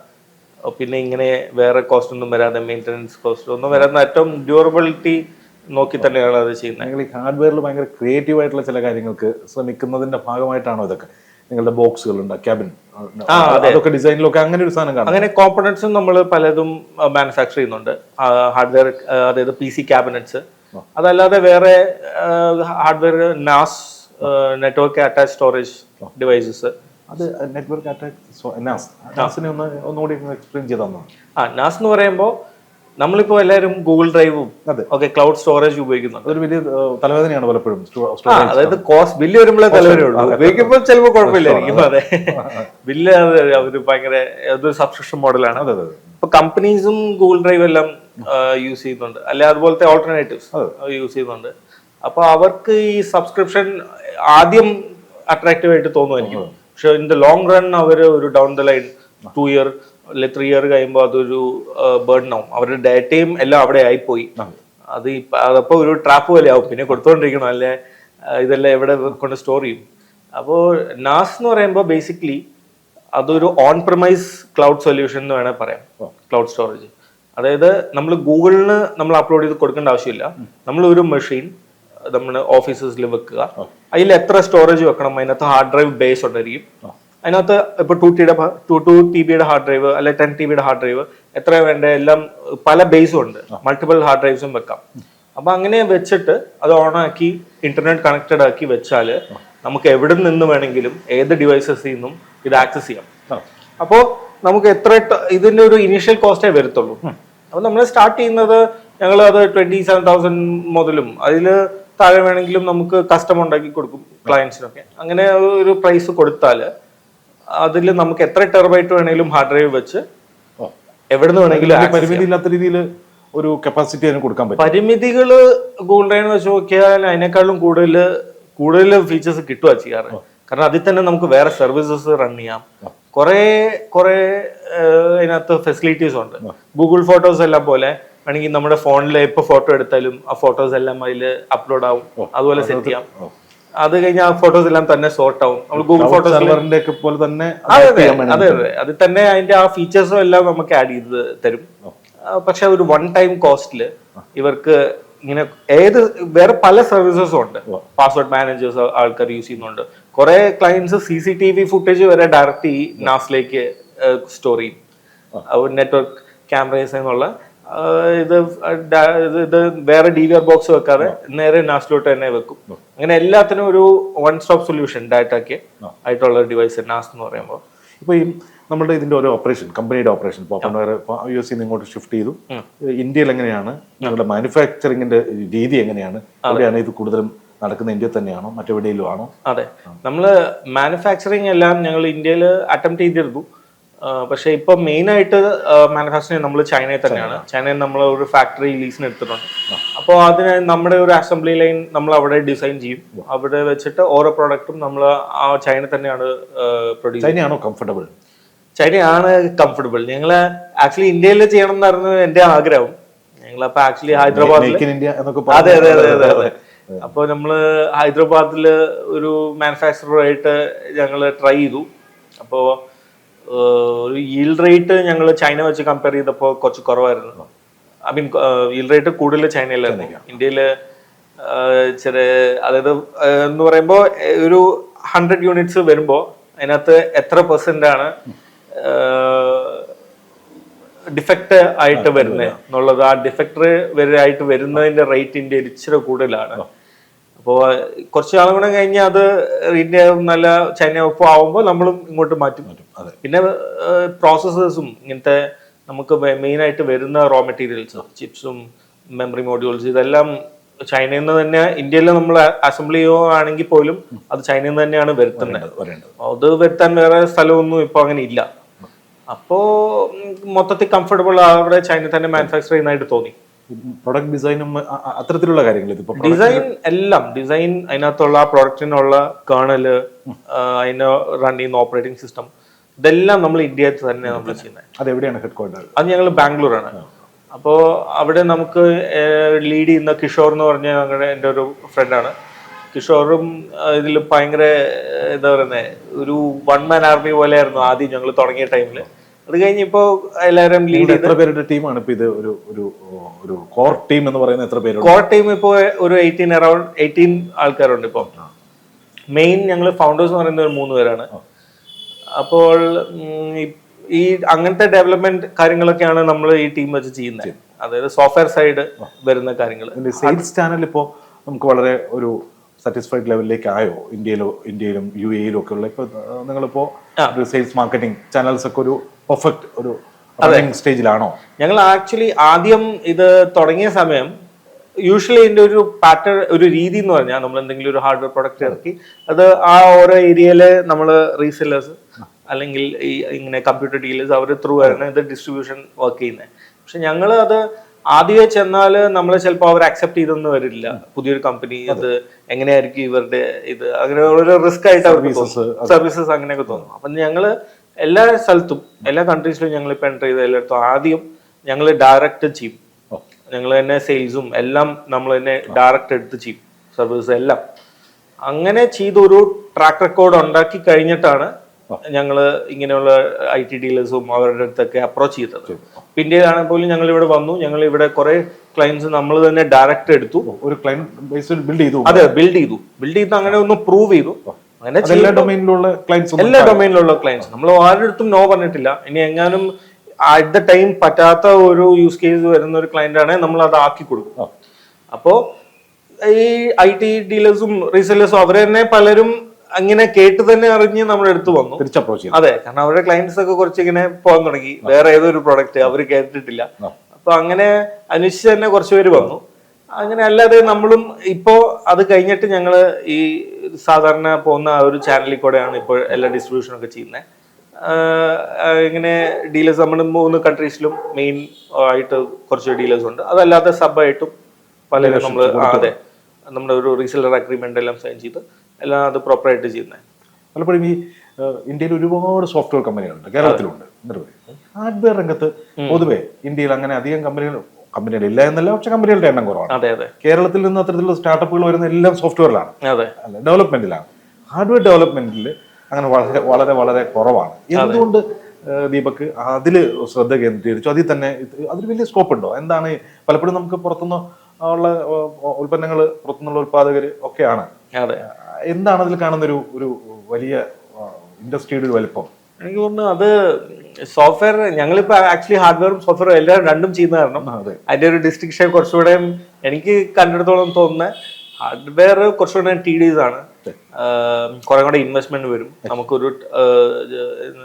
പിന്നെ ഇങ്ങനെ വേറെ കോസ്റ്റ് ഒന്നും വരാതെ മെയിന്റനൻസ് കോസ്റ്റ് ഒന്നും വരാതെ ഏറ്റവും ഡ്യൂറബിലിറ്റി നോക്കി തന്നെയാണ് അത് ചെയ്യുന്നത്. ഈ ഹാർഡ്വെയറിൽ ഭയങ്കര ക്രിയേറ്റീവ് ആയിട്ടുള്ള ചില കാര്യങ്ങൾക്ക് ശ്രമിക്കുന്നതിന്റെ ഭാഗമായിട്ടാണോ ഇതൊക്കെ? നിങ്ങളുടെ ബോക്സുകളുണ്ട് ക്യാബിൻ അതൊക്കെ ഡിസൈനിലൊക്കെ അങ്ങനെ ഒരു സാധനം കാണാം. അങ്ങനെ കോമ്പണൻസും നമ്മൾ പലതും മാനുഫാക്ചർ ചെയ്യുന്നുണ്ട്. ഹാർഡ്വെയർ അതായത് പി സി ക്യാബിനറ്റ്സ് അതല്ലാതെ വേറെ hardware NAS network attach storage devices അത് നെറ്റ്വർക്ക് അറ്റാച്ച് നാസ് നാസിനെ ഒന്ന് ഒന്നുകൂടി എക്സ്പ്ലെയിൻ ചെയ്ത് തന്നോ? ആ നാസ് എന്ന് പറയുമ്പോൾ നമ്മളിപ്പോ എല്ലാവരും ഗൂഗിൾ ഡ്രൈവും. ഒക്കെ ക്ലൗഡ് സ്റ്റോറേജ് ഉപയോഗിക്കുന്നുണ്ട്. അതൊരു വലിയ തലവേദനയാണ് പലപ്പോഴും. അതായത് കോസ്റ്റ് ബില്ല് വരുമ്പോഴേ തലവേദനയുള്ളൂ ഉപയോഗിക്കുമ്പോൾ ചിലപ്പോൾ കുഴപ്പമില്ലായിരിക്കും. അതെ. ബില്ല് ഒരു ഭയങ്കര അതൊരു സബ്സ്ക്രിപ്ഷൻ മോഡലാണ്. ഇപ്പൊ കമ്പനീസും ഗൂഗിൾ ഡ്രൈവ് എല്ലാം യൂസ് ചെയ്യുന്നുണ്ട്. അല്ലെ അതുപോലത്തെ ഓൾട്ടർനേറ്റീവ്സ് യൂസ് ചെയ്യുന്നുണ്ട്. അപ്പൊ അവർക്ക് ഈ സബ്സ്ക്രിപ്ഷൻ ആദ്യം അട്രാക്റ്റീവ് ആയിട്ട് തോന്നുമായിരിക്കും. പക്ഷെ ഇൻ ദ ലോങ് റൺ അവർ ഒരു down the line two year അല്ലെ ത്രീ ഇയർ കഴിയുമ്പോൾ അതൊരു ബേർഡൻ ആവും. അവരുടെ ഡാറ്റയും എല്ലാം അവിടെ ആയിപ്പോയി. അത്. അതപ്പോ ഒരു ട്രാപ്പ് പോലെ ആവും പിന്നെ കൊടുത്തോണ്ടിരിക്കണം. അല്ലെ ഇതെല്ലാം എവിടെ കൊണ്ട് സ്റ്റോർ ചെയ്യും. അപ്പോൾ നാസ് എന്ന് പറയുമ്പോൾ ബേസിക്കലി അതൊരു ഓൺ പ്രമൈസ് ക്ലൗഡ് സൊല്യൂഷൻ എന്ന് വേണേൽ പറയാം. ക്ലൗഡ് സ്റ്റോറേജ് അതായത് നമ്മൾ ഗൂഗിളിന് നമ്മൾ അപ്ലോഡ് ചെയ്ത് കൊടുക്കേണ്ട ആവശ്യമില്ല. നമ്മൾ ഒരു മെഷീൻ നമ്മുടെ ഓഫീസസിൽ വെക്കുക. അതിൽ എത്ര സ്റ്റോറേജ് വെക്കണം? അതിനകത്ത് ഹാർഡ് ഡ്രൈവ് ബേസ് ഉണ്ടായിരിക്കും. അതിനകത്ത് ഇപ്പൊ ടു ടിയുടെ ടു ടു ടി ബിയുടെ ഹാർഡ് ഡ്രൈവ് അല്ലെ ടെൻ ടി ബിയുടെ ഹാർഡ് ഡ്രൈവ് എത്ര വേണ്ട? എല്ലാം പല ബേസും ഉണ്ട്. മൾട്ടിപ്പിൾ ഹാർഡ് ഡ്രൈവ്സും വെക്കാം. അപ്പൊ അങ്ങനെ വെച്ചിട്ട് അത് ഓൺ ആക്കി ഇന്റർനെറ്റ് കണക്റ്റഡ് ആക്കി വെച്ചാൽ നമുക്ക് എവിടെ നിന്ന് വേണമെങ്കിലും ഏത് ഡിവൈസസിൽ നിന്നും ഇത് ആക്സസ് ചെയ്യാം. അപ്പോ അപ്പോൾ നമുക്ക് എത്ര ഇതിന്റെ ഒരു ഇനീഷ്യൽ കോസ്റ്റേ വരത്തുള്ളൂ. അപ്പൊ നമ്മൾ സ്റ്റാർട്ട് ചെയ്യുന്നത് ഞങ്ങൾ അത് ട്വന്റി സെവൻ തൗസൻഡ് മുതലും അതിൽ താഴെ വേണമെങ്കിലും നമുക്ക് കസ്റ്റം ഉണ്ടാക്കി കൊടുക്കും ക്ലയൻസിനൊക്കെ അങ്ങനെ ഒരു പ്രൈസ് കൊടുത്താൽ അതിൽ നമുക്ക് എത്ര ടെറബൈറ്റ് വേണമെങ്കിലും ഹാർഡ് ഡ്രൈവ് വെച്ച്. എവിടെ നിന്ന് വേണമെങ്കിലും പരിമിതി ഇല്ലാത്ത രീതിയിൽ ഒരു കപ്പാസിറ്റി അതിന് കൊടുക്കാൻ പറ്റും. പരിമിതികൾ ഗൂഗിൾ ഡ്രൈവ് വെച്ച് നോക്കിയാൽ അതിനേക്കാളും കൂടുതൽ കൂടുതൽ ഫീച്ചേഴ്സ് കിട്ടുക ചെയ്യാറ്. കാരണം അതിൽ തന്നെ നമുക്ക് വേറെ സർവീസസ് റൺ ചെയ്യാം. കുറേ കുറേ അതിനകത്ത് ഫെസിലിറ്റീസ് ഉണ്ട്. ഗൂഗിൾ ഫോട്ടോസ് എല്ലാം പോലെ വേണമെങ്കിൽ നമ്മുടെ ഫോണിൽ എപ്പോൾ ഫോട്ടോ എടുത്താലും ആ ഫോട്ടോസ് എല്ലാം അതിൽ അപ്ലോഡ് ആവും. അതുപോലെ സെറ്റ് ചെയ്യാം. അത് കഴിഞ്ഞ ആ ഫോട്ടോസ് എല്ലാം തന്നെ സോർട്ട് ആവും. നമ്മൾ ഗൂഗിൾ ഫോട്ടോസ് സെർവറിന്റെ ഒക്കെ പോലെ തന്നെ അത് അതെ അതെ തന്നെ അതിന്റെ ആ ഫീച്ചേഴ്സും എല്ലാം നമുക്ക് ആഡ് ചെയ്ത് തരും. പക്ഷെ ഒരു വൺ ടൈം കോസ്റ്റിൽ ഇവർക്ക് ഇങ്ങനെ ഏത് വേറെ പല സർവീസസും ഉണ്ട്. പാസ്വേഡ് മാനേജേഴ്സ് ആൾക്കാർ യൂസ് ചെയ്യുന്നുണ്ട്. കുറെ clients C C T V footage വരെ ഡയറക്റ്റ് ഈ നാസിലേക്ക് സ്റ്റോർ ചെയ്യും. നെറ്റ്വർക്ക് ക്യാമറേസ് എന്നുള്ള ഇത് ഇത് വേറെ ഡി വി ആർ ബോക്സ് വെക്കാതെ നേരെ നാസിലോട്ട് തന്നെ വെക്കും. അങ്ങനെ എല്ലാത്തിനും ഒരു വൺ സ്റ്റോപ്പ് സൊല്യൂഷൻ ഡാറ്റയ്ക്ക് ആയിട്ടുള്ള ഡിവൈസ് നാസ് എന്ന് പറയുമ്പോൾ. ഇപ്പൊ ഈ നമ്മുടെ ഇതിന്റെ ഓരോ ഓപ്പറേഷൻ കമ്പനിയുടെ ഓപ്പറേഷൻ പോപ്പൻവെയർ യു എസ് ഇങ്ങോട്ട് ഷിഫ്റ്റ് ചെയ്തു. ഇന്ത്യയിൽ എങ്ങനെയാണ് നമ്മുടെ മാനുഫാക്ചറിങ്ങിന്റെ രീതി എങ്ങനെയാണ് അവിടെയാണ് ഇത് കൂടുതലും നടക്കുന്ന ഇന്ത്യ തന്നെയാണോ മറ്റെവിടെയെങ്കിലും ആണോ? അതെ. നമ്മൾ മാനുഫാക്ചറിങ് എല്ലാം ഞങ്ങൾ ഇന്ത്യയിൽ അറ്റംപ്റ്റ് ചെയ്തിരുന്നു. പക്ഷെ ഇപ്പൊ മെയിൻ ആയിട്ട് മാനുഫാക്ചറിങ് നമ്മൾ ചൈനയിൽ തന്നെയാണ്. ചൈനയിൽ. നമ്മൾ ഒരു ഫാക്ടറി ലീസിന് എടുത്തിട്ടുണ്ട്. അപ്പോൾ അതിന് നമ്മുടെ ഒരു അസംബ്ലി ലൈൻ നമ്മൾ അവിടെ ഡിസൈൻ ചെയ്യും അവിടെ വെച്ചിട്ട് ഓരോ പ്രോഡക്റ്റും നമ്മൾ ആ ചൈന തന്നെയാണ് പ്രൊഡ്യൂസ് ചൈനയാണോ കംഫർട്ടബിൾ ചൈനയാണ് കംഫർട്ടബിൾ ഞങ്ങൾ ആക്ച്വലി ഇന്ത്യയിൽ ചെയ്യണം എന്നായിരുന്നു എന്റെ ആഗ്രഹം. ഞങ്ങൾ അപ്പൊ ആക്ച്വലി ഹൈദരാബാദിൽ അതെ അതെ അതെ അതെ അതെ. അപ്പൊ നമ്മൾ ഹൈദരാബാദിൽ ഒരു മാനുഫാക്ചറായിട്ട് ഞങ്ങൾ ട്രൈ ചെയ്തു. അപ്പോ ഏഹ്, ഒരു yield റേറ്റ് ഞങ്ങൾ ചൈന വെച്ച് കമ്പയർ ചെയ്തപ്പോൾ കുറച്ച് കുറവായിരുന്നു. ഐ മീൻ ഈൽ റേറ്റ് കൂടുതൽ ചൈനയിലായിരുന്നു. ഇന്ത്യയിൽ ചെറിയ അതായത് എന്ന് പറയുമ്പോൾ ഒരു ഹൺഡ്രഡ് യൂണിറ്റ്സ് വരുമ്പോൾ അതിനകത്ത് എത്ര പെർസെന്റ് ആണ് ഡിഫക്റ്റ് ആയിട്ട് വരുന്നത് എന്നുള്ളത്. ആ ഡിഫക്റ്റ് വരായിട്ട് വരുന്നതിന്റെ റേറ്റ് ഇന്ത്യയിൽ ഇച്ചിരി കൂടുതലാണ്. അപ്പോൾ കുറച്ച് നാളും കൂടെ കഴിഞ്ഞ് അത് ഇന്ത്യ നല്ല ചൈന ഒപ്പം ആവുമ്പോൾ നമ്മളും ഇങ്ങോട്ട് മാറ്റി മാറ്റും. അതെ. പിന്നെ പ്രോസസ്സേഴ്സും ഇങ്ങനത്തെ നമുക്ക് മെയിൻ ആയിട്ട് വരുന്ന റോ മെറ്റീരിയൽസ് ചിപ്സും മെമ്മറി മോഡ്യൂൾസ് ഇതെല്ലാം ചൈനയിൽ നിന്ന് തന്നെ ഇന്ത്യയിൽ നമ്മൾ അസംബിൾ ചെയ്യുകയാണെങ്കിൽ പോലും അത് ചൈനയിൽ നിന്ന് തന്നെയാണ് വരുത്തുന്നത്. അത് വരുത്താൻ വേറെ സ്ഥലമൊന്നും ഇപ്പൊ അങ്ങനെ ഇല്ല. അപ്പോ മൊത്തത്തിൽ കംഫർട്ടബിൾ അവിടെ ചൈന തന്നെ മാനുഫാക്ചർ ചെയ്യുന്നതായിട്ട് തോന്നി. പ്രൊഡക്റ്റ് ഡിസൈനും അത്തരത്തിലുള്ള കാര്യങ്ങൾ ഇതിപ്പോ ഡിസൈൻ എല്ലാം ഡിസൈൻ അതിനകത്തുള്ള പ്രൊഡക്റ്റിനുള്ള കേണൽ അതിന് റൺ ചെയ്യുന്ന ഓപ്പറേറ്റിംഗ് സിസ്റ്റം ഇതെല്ലാം നമ്മൾ ഇന്ത്യയിൽ തന്നെ നമ്മൾ ചെയ്യുന്നത്. അത് എവിടെയാണ് ഹെഡ് ക്വാർട്ടർ അത് ഞങ്ങൾ ബാംഗ്ലൂരാണ്. അപ്പോൾ അവിടെ നമുക്ക് ലീഡ് ചെയ്യുന്ന കിഷോർ എന്ന് പറഞ്ഞ ഞങ്ങളുടെ എന്റെ ഒരു ഫ്രണ്ടാണ് കിഷോറും ഇതിൽ ഭയങ്കര എന്താ പറയുന്നത് ഒരു വൺ മാൻ ആർമി പോലെയായിരുന്നു ആദ്യം ഞങ്ങൾ തുടങ്ങിയ ടൈമിൽ അത് കഴിഞ്ഞ് ഇപ്പോ എല്ലാവരും ലീഡ് എത്ര പേരുടെ ടീമാണ് ഇപ്പൊ ഇത് ഒരു ഒരു ഒരു കോർ ടീം എന്ന് പറയുന്ന എത്ര പേര് കോർ ടീം ഇപ്പോ ഒരു എയ്റ്റീൻ അറൌണ്ട് എയ്റ്റീൻ ആൾക്കാരുണ്ട് ഇപ്പൊ. മെയിൻ ഞങ്ങൾ ഫൗണ്ടേഴ്സ് എന്ന് പറയുന്ന ഒരു മൂന്ന് പേരാണ്. അപ്പോൾ ഈ- അങ്ങനത്തെ ഡെവലപ്മെന്റ് കാര്യങ്ങളൊക്കെയാണ് നമ്മൾ ഈ ടീം വെച്ച് ചെയ്യുന്നത്. അതായത് സോഫ്റ്റ്വെയർ സൈഡ് വരുന്ന കാര്യങ്ങൾ സെയിൽസ് ചാനൽ ഇപ്പോ നമുക്ക് വളരെ ഒരു സാറ്റിസ്ഫൈഡ് ലെവലിലേക്ക് ആയോ? ഇന്ത്യയിലോ ഇന്ത്യയിലും യു എയിലും ഒക്കെ ഉള്ള ഇപ്പൊ ആ, നിങ്ങളിപ്പോ ഒരു സെയിൽസ് മാർക്കറ്റിംഗ് ചാനൽസ് ഒക്കെ ഒരു പെർഫെക്റ്റ് ഒരു സ്റ്റേജിലാണോ ഞങ്ങൾ ആക്ച്വലി ആദ്യം ഇത് തുടങ്ങിയ സമയം യൂഷ്വലി ഇതിന്റെ ഒരു പാറ്റേൺ ഒരു രീതി എന്ന് പറഞ്ഞാൽ നമ്മൾ എന്തെങ്കിലും ഒരു ഹാർഡ്വെയർ പ്രൊഡക്റ്റ് ഇറക്കി അത് ആ ഓരോ ഏരിയയിൽ നമ്മൾ റീസെല്ലേഴ്സ് അല്ലെങ്കിൽ ഈ ഇങ്ങനെ കമ്പ്യൂട്ടർ ഡീലേഴ്സ് അവർ ത്രൂ ആണ് ഇത് ഡിസ്ട്രിബ്യൂഷൻ വർക്ക് ചെയ്യുന്നത്. പക്ഷെ ഞങ്ങൾ അത് ആദ്യമേ ചെന്നാൽ നമ്മൾ ചിലപ്പോൾ അവർ അക്സെപ്റ്റ് ചെയ്തൊന്നും വരില്ല. പുതിയൊരു കമ്പനി അത്. എങ്ങനെയായിരിക്കും ഇവരുടെ ഇത് അങ്ങനെ ഒരു റിസ്ക് ആയിട്ട് അവർ സർവീസസ് അങ്ങനെയൊക്കെ തോന്നും. അപ്പം ഞങ്ങൾ എല്ലാ സ്ഥലത്തും എല്ലാ കൺട്രീസിലും ഞങ്ങൾ ഇപ്പം എന്റർ ചെയ്ത എല്ലായിടത്തും ആദ്യം ഞങ്ങൾ ഡയറക്റ്റ് ചെയ്യും. ഞങ്ങൾ തന്നെ സെയിൽസും എല്ലാം നമ്മൾ തന്നെ ഡയറക്റ്റ് എടുത്ത് ചെയ്യും സർവീസ് എല്ലാം. അങ്ങനെ ചെയ്തൊരു ട്രാക്ക് റെക്കോർഡ് ഉണ്ടാക്കി കഴിഞ്ഞിട്ടാണ് ഞങ്ങൾ ഇങ്ങനെയുള്ള ഐ ടി ഡീലേഴ്സും അവരുടെ അടുത്തൊക്കെ അപ്രോച്ച് ചെയ്തത്. ഇന്ത്യയിലാണെങ്കിൽ പോലും ഞങ്ങൾ ഇവിടെ വന്നു ഞങ്ങൾ ഇവിടെ കുറെ ക്ലയൻസ് നമ്മൾ തന്നെ ഡയറക്റ്റ് എടുത്തു. ഒരു ബേസ് ബിൽഡ് ചെയ്തു. അതെ ബിൽഡ് ചെയ്തു. ബിൽഡ് ചെയ്ത് അങ്ങനെ ഒന്ന് പ്രൂവ് ചെയ്തു. എല്ലാ ഡൊമൈനിലുള്ള ക്ലയൻസ് എല്ലാ ഡൊമൈനിലുള്ള ക്ലയൻസ് നമ്മൾ ആരുടെ നോ പറഞ്ഞിട്ടില്ല. ഇനി എങ്ങാനും അറ്റ് ദ ടൈം പറ്റാത്ത ഒരു യൂസ് കേസ് വരുന്ന ഒരു ക്ലയന്റ് ആണെങ്കിൽ നമ്മൾ അത് ആക്കി കൊടുക്കും. അപ്പോ ഈ ഐ ടി ഡീലേഴ്സും റീസെല്ലേഴ്സും അവരെ തന്നെ പലരും അങ്ങനെ കേട്ട് തന്നെ അറിഞ്ഞ് നമ്മുടെ അടുത്ത് വന്നു. തിരിച്ച് അപ്രോച്ച് ചെയ്തു അതെ. കാരണം അവരുടെ ക്ലയൻസ് ഒക്കെ കുറച്ച് ഇങ്ങനെ പോകാൻ തുടങ്ങി. വേറെ ഏതൊരു പ്രോഡക്റ്റ് അവർ കേട്ടിട്ടില്ല. അപ്പൊ അങ്ങനെ അന്വേഷിച്ച് തന്നെ കുറച്ചുപേര് വന്നു. അങ്ങനെ അല്ലാതെ നമ്മളും ഇപ്പോ അത് കഴിഞ്ഞിട്ട് ഞങ്ങൾ ഈ സാധാരണ പോകുന്ന ആ ഒരു ചാനലിൽ കൂടെയാണ് ഇപ്പോൾ എല്ലാ ഡിസ്ട്രിബ്യൂഷനും ഒക്കെ ചെയ്യുന്നത് ഇങ്ങനെ ഡീലേഴ്സ് നമ്മൾ മൂന്ന് കൺട്രീസിലും മെയിൻ ആയിട്ട് കുറച്ച് ഡീലേഴ്സ് ഉണ്ട്. അതല്ലാതെ സബായിട്ടും പലരും നമ്മൾ അതെ നമ്മുടെ ഒരു റീസെല്ലർ അഗ്രിമെന്റ് എല്ലാം സൈൻ ചെയ്ത് എല്ലാം അത് പ്രോപ്പറായിട്ട് ചെയ്യുന്നത് പലപ്പോഴും ഈ ഇന്ത്യയിൽ ഒരുപാട് സോഫ്റ്റ്വെയർ കമ്പനികളുണ്ട് കേരളത്തിലുണ്ട്. ഹാർഡ്വെയർ രംഗത്ത് പൊതുവെ ഇന്ത്യയിൽ അങ്ങനെ അധികം കമ്പനികൾ കമ്പനികൾ ഇല്ല എന്നല്ല പക്ഷെ കമ്പനികളുടെ എണ്ണം കുറവാണ്. അതെ അതെ. കേരളത്തിൽ നിന്ന് അത്തരത്തിലുള്ള സ്റ്റാർട്ടപ്പുകൾ വരുന്ന എല്ലാം സോഫ്റ്റ്വെയറിലാണ്. അതെ. ഡെവലപ്മെന്റിലാണ്. ഹാർഡ്വെയർ ഡെവലപ്മെന്റിൽ അങ്ങനെ വളരെ വളരെ വളരെ കുറവാണ്. എന്തുകൊണ്ട് ദീപക് അതിൽ ശ്രദ്ധ കേന്ദ്രീകരിച്ചു? അതിൽ തന്നെ അതിൽ വലിയ സ്കോപ്പ് ഉണ്ടോ എന്താണ് പലപ്പോഴും നമുക്ക് പുറത്തുനിന്ന് ഉള്ള ഉൽപ്പന്നങ്ങൾ പുറത്തുനിന്നുള്ള ഉൽപ്പാദകർ ഒക്കെയാണ്. അതെ. എന്താണ് അതിൽ കാണുന്ന ഒരു ഒരു വലിയ ഇൻഡസ്ട്രിയുടെ ഒരു വലിപ്പം? എനിക്ക് തോന്നുന്നു അത് സോഫ്റ്റ്വെയർ ഞങ്ങളിപ്പോ ആക്ച്വലി ഹാർഡ്വെയറും സോഫ്റ്റ്വെയറും എല്ലാം രണ്ടും ചെയ്യുന്ന കാരണം അതെ. അതിന്റെ ഒരു ഡിസ്ട്രിക്ഷൻ കുറച്ചുകൂടെ എനിക്ക് കണ്ടിടത്തോളം തോന്നുന്നത് ഹാർഡ്വെയർ കുറച്ചുകൂടെ ടി ഡീസ് ആണ്. കുറെ കൂടെ ഇൻവെസ്റ്റ്മെന്റ് വരും. നമുക്കൊരു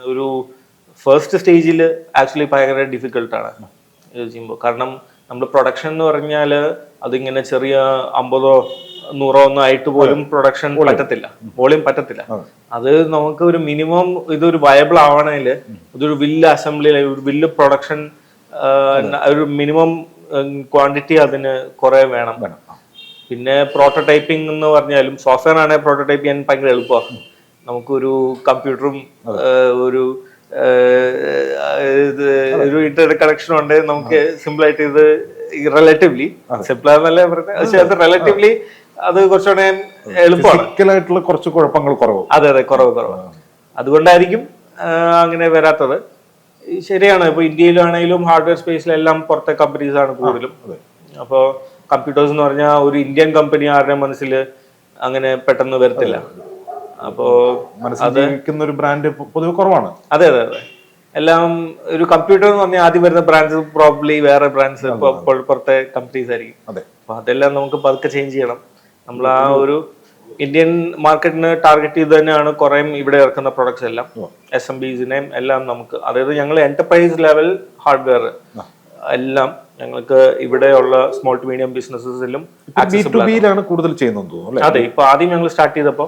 ഒരു ഫസ്റ്റ് സ്റ്റേജിൽ ആക്ച്വലി ഭയങ്കര ഡിഫിക്കൽട്ടാണ് ചെയ്യുമ്പോൾ കാരണം നമ്മൾ പ്രൊഡക്ഷൻ എന്ന് പറഞ്ഞാൽ അതിങ്ങനെ ചെറിയ അമ്പതോ നൂറോ ഒന്നും ആയിട്ട് പോലും. പ്രൊഡക്ഷൻ പറ്റത്തില്ല. വോളിയം പറ്റത്തില്ല. അത്. നമുക്ക് ഒരു മിനിമം ഇതൊരു വയബിൾ ആവണമെങ്കിൽ ഇതൊരു വില്ല് അസംബ്ലി ഒരു വില്ല് പ്രൊഡക്ഷൻ ഒരു മിനിമം ക്വാണ്ടിറ്റി അതിന് കുറെ വേണം. പിന്നെ പ്രോട്ടോടൈപ്പിംഗ് എന്ന് പറഞ്ഞാലും സോഫ്റ്റ്വെയർ ആണെങ്കിൽ പ്രോട്ടോടൈപ്പ് ചെയ്യാൻ ഭയങ്കര എളുപ്പമാണ് നമുക്കൊരു കമ്പ്യൂട്ടറും ഒരു ഒരു ഇന്റർനെറ്റ് കണക്ഷൻ ഉണ്ടെങ്കിൽ നമുക്ക് സിമ്പിൾ ആയിട്ട് ഇത് റിലേറ്റീവ്ലി സിമ്പിൾ ആണെന്നല്ലേ പറഞ്ഞത്. പക്ഷെ അത് റിലേറ്റീവ്ലി അത് കുറച്ചുകൂടെ എളുപ്പമാണ്. കുറച്ച് കുഴപ്പങ്ങൾ കുറവ്. അതെ അതെ കുറവ് കുറവ്. അതുകൊണ്ടായിരിക്കും അങ്ങനെ വരാത്തത്. ശരിയാണ് ഇപ്പൊ ഇന്ത്യയിലാണെങ്കിലും ഹാർഡ്വെയർ സ്പേസിലെല്ലാം പുറത്തെ കമ്പനീസ് ആണ് കൂടുതലും. അപ്പോൾ കമ്പ്യൂട്ടേഴ്സ് എന്ന് പറഞ്ഞാൽ ഒരു ഇന്ത്യൻ കമ്പനി ആരുടെ മനസ്സിൽ അങ്ങനെ പെട്ടെന്ന് വരത്തില്ല. അപ്പോ ജീവിക്കുന്ന ഒരു ബ്രാൻഡ് പൊതുവെ കുറവാണ്. അതെ അതെ അതെ. എല്ലാം ഒരു കമ്പ്യൂട്ടർ എന്ന് പറഞ്ഞാൽ ആദ്യം വരുന്ന ബ്രാൻഡ്സ് പ്രോബ്ലി വേറെ ബ്രാൻഡ്സ് പുറത്തെ കമ്പനീസ് ആയിരിക്കും. അപ്പൊ അതെല്ലാം നമുക്ക് പതുക്കെ ചേഞ്ച് ചെയ്യണം. നമ്മൾ ആ ഒരു ഇന്ത്യൻ മാർക്കറ്റിന് ടാർഗറ്റ് ചെയ്ത് തന്നെയാണ് കുറേ ഇവിടെ ഇറക്കുന്ന പ്രൊഡക്ട്സ് എല്ലാം. എസ് എം ബിസിനെയും എല്ലാം നമുക്ക്. അതായത് ഞങ്ങൾ എന്റർപ്രൈസ് ലെവൽ ഹാർഡ്വെയർ എല്ലാം ഞങ്ങൾക്ക് ഇവിടെയുള്ള സ്മോൾ ടു മീഡിയം ബിസിനസ്സിലും കൂടുതൽ ചെയ്യുന്നത് അതെ ഇപ്പൊ ആദ്യം ഞങ്ങൾ സ്റ്റാർട്ട് ചെയ്തപ്പോ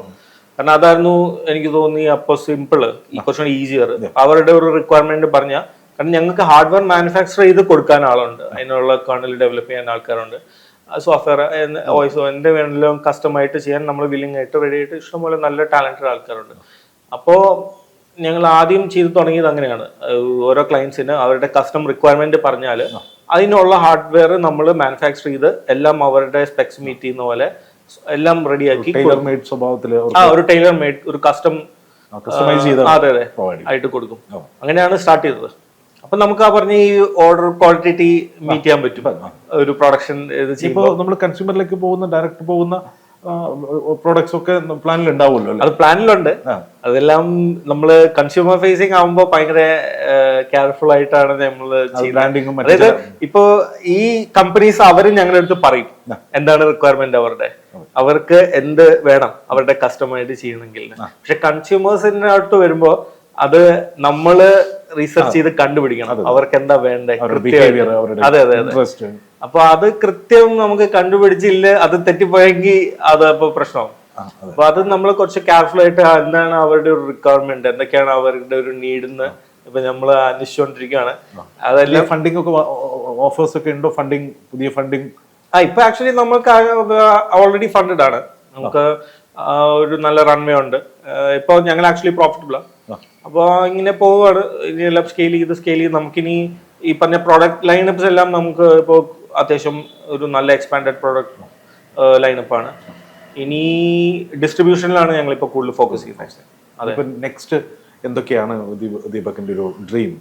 കാരണം അതായിരുന്നു എനിക്ക് തോന്നി അപ്പൊ സിമ്പിൾ കുറച്ചുകൂടി ഈസിയർ അവരുടെ ഒരു റിക്വയർമെന്റ് പറഞ്ഞ കാരണം ഞങ്ങൾക്ക് ഹാർഡ്വെയർ മാനുഫാക്ചർ ചെയ്ത് കൊടുക്കാൻ ആളുണ്ട്. അതിനുള്ള കേണൽ ഡെവലപ്പ് ചെയ്യാൻ ആൾക്കാരുണ്ട്. സോഫ്റ്റ്വെയർ വോയിസ് എന്റെ വേണമെങ്കിലും കസ്റ്റമായിട്ട് ചെയ്യാൻ നമ്മൾ വില്ലിംഗ് ആയിട്ട് റെഡി ആയിട്ട് ഇഷ്ടംപോലെ നല്ല ടാലന്റഡ് ആൾക്കാരുണ്ട്. അപ്പോൾ ഞങ്ങൾ ആദ്യം ചെയ്തു തുടങ്ങിയത് അങ്ങനെയാണ്. ഓരോ ക്ലയൻസിന് അവരുടെ കസ്റ്റം റിക്വയർമെന്റ് പറഞ്ഞാൽ അതിനുള്ള ഹാർഡ്വെയർ നമ്മൾ മാനുഫാക്ചർ ചെയ്ത് എല്ലാം അവരുടെ സ്പെക്സ് മീറ്റ് ചെയ്യുന്ന പോലെ എല്ലാം റെഡിയാക്കി സ്വഭാവത്തിൽ ആ ഒരു ടൈലർ മെയ്ഡ് ഒരു കസ്റ്റം അതെ അതെ ആയിട്ട് കൊടുക്കും. അങ്ങനെയാണ് സ്റ്റാർട്ട് ചെയ്തത്. അപ്പൊ നമുക്ക് ആ പറഞ്ഞ ഈ ഓർഡർ ക്വാളിറ്റി മീറ്റ് ചെയ്യാൻ പറ്റും. ഒരു പ്രൊഡക്ഷൻ ഇപ്പോൾ നമ്മൾ കൺസ്യൂമറിലേക്ക് പോകുന്ന ഡയറക്റ്റ് പോകുന്ന പ്രോഡക്ട്സ് ഒക്കെ പ്ലാനിൽ ഉണ്ടാവുമല്ലോ അത് പ്ലാനിലുണ്ട്. അതെല്ലാം നമ്മൾ കൺസ്യൂമർ ഫേസിങ് ആവുമ്പോൾ ഭയങ്കര കെയർഫുൾ ആയിട്ടാണ് നമ്മൾ ബ്രാൻഡിങ്ങും അതായത് ഇപ്പോ ഈ കമ്പനീസ് അവരും ഞങ്ങളുടെ അടുത്ത് പറയും. എന്താണ് റിക്വയർമെന്റ് അവരുടെ? അവർക്ക് എന്ത് വേണം? അവരുടെ കസ്റ്റമായിട്ട് ചെയ്യണമെങ്കിൽ. പക്ഷെ കൺസ്യൂമേഴ്സിനകത്ത് വരുമ്പോൾ വരുമ്പോ അത് നമ്മൾ റീസെർച്ച് ചെയ്ത് കണ്ടുപിടിക്കണം. അവർക്ക് എന്താ വേണ്ടേ? ബിഹേവിയർ അവരുടെ അതെ അതെ അതെ. അപ്പൊ അത് കൃത്യം നമുക്ക് കണ്ടുപിടിച്ചില്ല അത് തെറ്റിപ്പോയെങ്കിൽ അത് അപ്പൊ പ്രശ്നമാവും. അപ്പൊ അത് നമ്മൾ കുറച്ച് കെയർഫുൾ ആയിട്ട് എന്താണ് അവരുടെ ഒരു റിക്വയർമെന്റ് എന്തൊക്കെയാണ് അവരുടെ ഒരു നീഡ് എന്ന് ഇപ്പൊ നമ്മൾ അന്വേഷിച്ചുകൊണ്ടിരിക്കുകയാണ്. അതെല്ലാം ഫണ്ടിങ് ഒക്കെ ഓഫേഴ്സ് ഒക്കെ ഉണ്ടോ? ഫണ്ടിങ് പുതിയ ഫണ്ടിങ് ആ ഇപ്പൊ ആക്ച്വലി നമുക്ക് ഓൾറെഡി ഫണ്ടഡ് ആണ്. നമുക്ക് ഒരു നല്ല റൺവേ ഉണ്ട്. ഇപ്പോൾ ഞങ്ങൾ ആക്ച്വലി പ്രോഫിറ്റബിൾ ആണ് അപ്പോൾ ഇങ്ങനെ പോവുകയാണ് ഇനി എല്ലാം സ്കെയിൽ ചെയ്ത് സ്കെയിൽ ചെയ്ത് നമുക്കിനി ഈ പറഞ്ഞ പ്രോഡക്റ്റ് ലൈനപ്സ് എല്ലാം നമുക്ക് ഇപ്പോൾ അത്യാവശ്യം ഒരു നല്ല എക്സ്പാൻഡഡ് പ്രോഡക്റ്റ് ലൈനപ്പാണ് ഇനി ഡിസ്ട്രിബ്യൂഷനിലാണ് ഞങ്ങൾ ഇപ്പോൾ കൂടുതൽ ഫോക്കസ് ചെയ്യുന്നത് അതെ. ഇപ്പം നെക്സ്റ്റ് എന്തൊക്കെയാണ് ദീപ- ദീപകിന്റെ ഒരു ഡ്രീം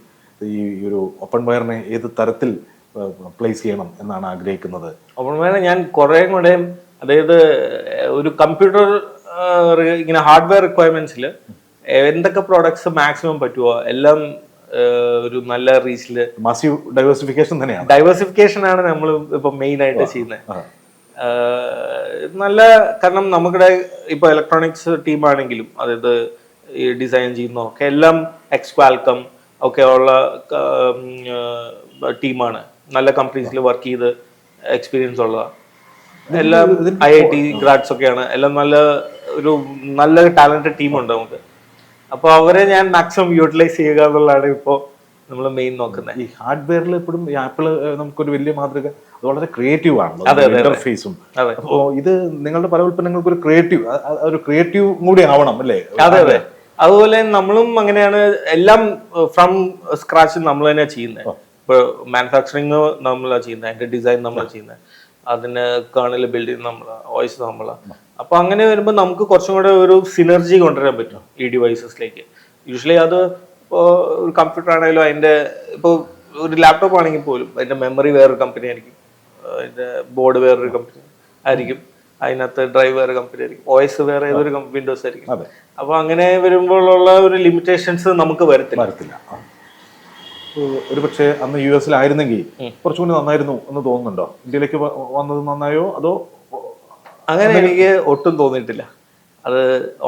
ഈ ഒരു ഓപ്പൺ വയറിനെ ഏത് തരത്തിൽ പ്ലേസ് ചെയ്യണം എന്നാണ് ആഗ്രഹിക്കുന്നത്? ഓപ്പൺ വയറിനെ ഞാൻ കുറേ കൂടെ അതായത് ഒരു കമ്പ്യൂട്ടർ ഇങ്ങനെ ഹാർഡ്വെയർ റിക്വയർമെന്റ്സിൽ എന്തൊക്കെ പ്രോഡക്ട്സ് മാക്സിമം പറ്റുമോ എല്ലാം ഒരു നല്ല റീച്ചിൽ മാസീവ് ഡൈവേഴ്സിഫിക്കേഷൻ തന്നെയാണ്. ഡൈവേഴ്സിഫിക്കേഷൻ ആണ് നമ്മൾ ഇപ്പൊ മെയിൻ ആയിട്ട് ചെയ്യുന്നത് നല്ല കാരണം നമ്മുടെ ഇപ്പൊ ഇലക്ട്രോണിക്സ് ടീം ആണെങ്കിലും അതായത് ഈ ഡിസൈൻ ചെയ്യുന്ന ഒക്കെ എല്ലാം എക്സ്ക്വാൽക്കം ഒക്കെ ഉള്ള ടീമാണ് നല്ല കമ്പനീസിൽ വർക്ക് ചെയ്ത് എക്സ്പീരിയൻസ് ഉള്ളതാണ് എല്ലാം ഐ ഐ ടി ഗ്രാഡ്സ് ഒക്കെയാണ്. എല്ലാം നല്ല ഒരു നല്ല ടാലന്റഡ് ടീമുണ്ട് നമുക്ക്. അപ്പൊ അവരെ ഞാൻ മാക്സിമം യൂട്ടിലൈസ് ചെയ്യുക എന്നുള്ളതാണ് ഇപ്പോൾ നമ്മൾ മെയിൻ നോക്കുന്നത്. ഈ ഹാർഡ്വെയറിൽ എപ്പോഴും ഈ ആപ്പിൾ നമുക്കൊരു വലിയ മാതൃക. അത് വളരെ ക്രിയേറ്റീവ് ആണ്. ഇന്റർഫേസും അപ്പോൾ അപ്പോ ഇത് നിങ്ങളുടെ പല ഉൽപ്പന്നങ്ങൾക്ക് ഒരു ക്രിയേറ്റീവ് ഒരു ക്രിയേറ്റീവ് കൂടി ആവണം അല്ലേ? അതെ അതെ. അതുപോലെ നമ്മളും അങ്ങനെയാണ് എല്ലാം ഫ്രം സ്ക്രാച്ച് നമ്മൾ തന്നെ ചെയ്യുന്നത്. ഇപ്പൊ മാനുഫാക്ചറിങ് നമ്മളാണ് ചെയ്യുന്നത്. അതിന്റെ ഡിസൈൻ നമ്മളാണ് ചെയ്യുന്നത്. അതിന് കേണൽ ബിൽഡിങ് നമ്മളാ വോയിസ് നമ്മൾ അപ്പൊ അങ്ങനെ വരുമ്പോൾ നമുക്ക് കുറച്ചും കൂടെ ഒരു സിനർജി കൊണ്ടുവരാൻ പറ്റും ഈ ഡിവൈസസിലേക്ക് യൂഷ്വലി അത് ഇപ്പോൾ ഒരു കമ്പ്യൂട്ടർ ആണെങ്കിലും അതിന്റെ ഇപ്പോൾ ഒരു ലാപ്ടോപ്പ് ആണെങ്കിൽ പോലും അതിന്റെ മെമ്മറി വേറൊരു കമ്പനി ആയിരിക്കും. അതിന്റെ ബോർഡ് വേറൊരു കമ്പനി ആയിരിക്കും. അതിനകത്ത് ഡ്രൈവ് വേറെ കമ്പനി ആയിരിക്കും. ഓയസ് വേറെ ഏതൊരു വിൻഡോസ് ആയിരിക്കും. അപ്പോൾ അപ്പൊ അങ്ങനെ വരുമ്പോഴുള്ള ഒരു ലിമിറ്റേഷൻസ് നമുക്ക് വരത്തില്ല. വരത്തില്ല. ഒരു പക്ഷേ അന്ന് യു എസിലായിരുന്നെങ്കിൽ കുറച്ചുകൂടി നന്നായിരുന്നു എന്ന് തോന്നുന്നുണ്ടോ? ഇന്ത്യയിലേക്ക് വന്നത് നന്നായോ? അതോ അങ്ങനെ എനിക്ക് ഒട്ടും തോന്നിയിട്ടില്ല. അത്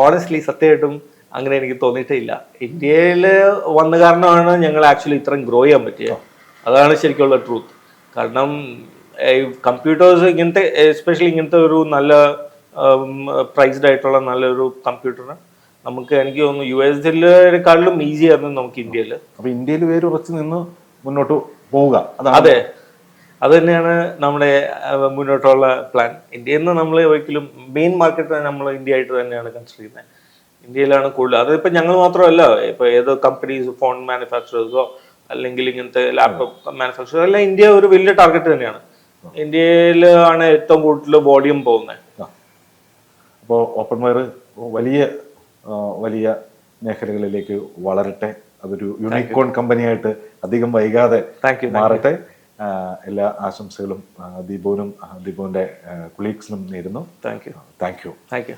ഓണസ്റ്റ്ലി സത്യമായിട്ടും അങ്ങനെ എനിക്ക് തോന്നിയിട്ടേ ഇല്ല ഇന്ത്യയിൽ വന്ന കാരണമാണ് ഞങ്ങൾ ആക്ച്വലി ഇത്രയും ഗ്രോ ചെയ്യാൻ പറ്റിയത് അതാണ് ശരിക്കുള്ള ട്രൂത്ത് കാരണം ഈ കമ്പ്യൂട്ടേഴ്സ് ഇങ്ങനത്തെ എസ്പെഷ്യലി ഇങ്ങനത്തെ ഒരു നല്ല പ്രൈസ്ഡ് ആയിട്ടുള്ള നല്ലൊരു കമ്പ്യൂട്ടറിന് നമുക്ക് എനിക്ക് തോന്നുന്നു യു എസിലേക്കാളിലും ഈസി ആയിരുന്നു നമുക്ക് ഇന്ത്യയിൽ അപ്പൊ ഇന്ത്യയിൽ വേര് ഉറച്ചു നിന്ന് മുന്നോട്ട് പോവുക. അതെ. അത് തന്നെയാണ് നമ്മുടെ മുന്നോട്ടുള്ള പ്ലാൻ ഇന്ത്യയിൽ നിന്ന് നമ്മൾ ഒരിക്കലും മെയിൻ മാർക്കറ്റ് നമ്മൾ ഇന്ത്യ ആയിട്ട് തന്നെയാണ് കൺസിഡർ ചെയ്യുന്നത്. ഇന്ത്യയിലാണ് കൂടുതൽ അതിപ്പോ ഞങ്ങൾ മാത്രമല്ല ഇപ്പൊ ഏതോ കമ്പനീസ് ഫോൺ മാനുഫാക്ചറേഴ്സോ അല്ലെങ്കിൽ ഇങ്ങനത്തെ ലാപ്ടോപ്പ് മാനുഫാക്ചറേഴ്സ് എല്ലാം ഇന്ത്യ ഒരു വലിയ ടാർഗറ്റ് തന്നെയാണ്. ഇന്ത്യയിലാണ് ഏറ്റവും കൂടുതൽ വോളിയം പോകുന്നത്. അപ്പോൾ ഓപ്പൺ വയർ വലിയ വലിയ മേഖലകളിലേക്ക് വളരട്ടെ. അതൊരു യൂണിക്കോൺ കമ്പനിയായിട്ട് അധികം വൈകാതെ താങ്ക് യു മാറട്ടെ. എല്ലാ ആശംസകളും ദീപുവിനും ദീപുവിന്റെ കൊളീഗ്സിനും നേരുന്നു. Thank you thank you thank you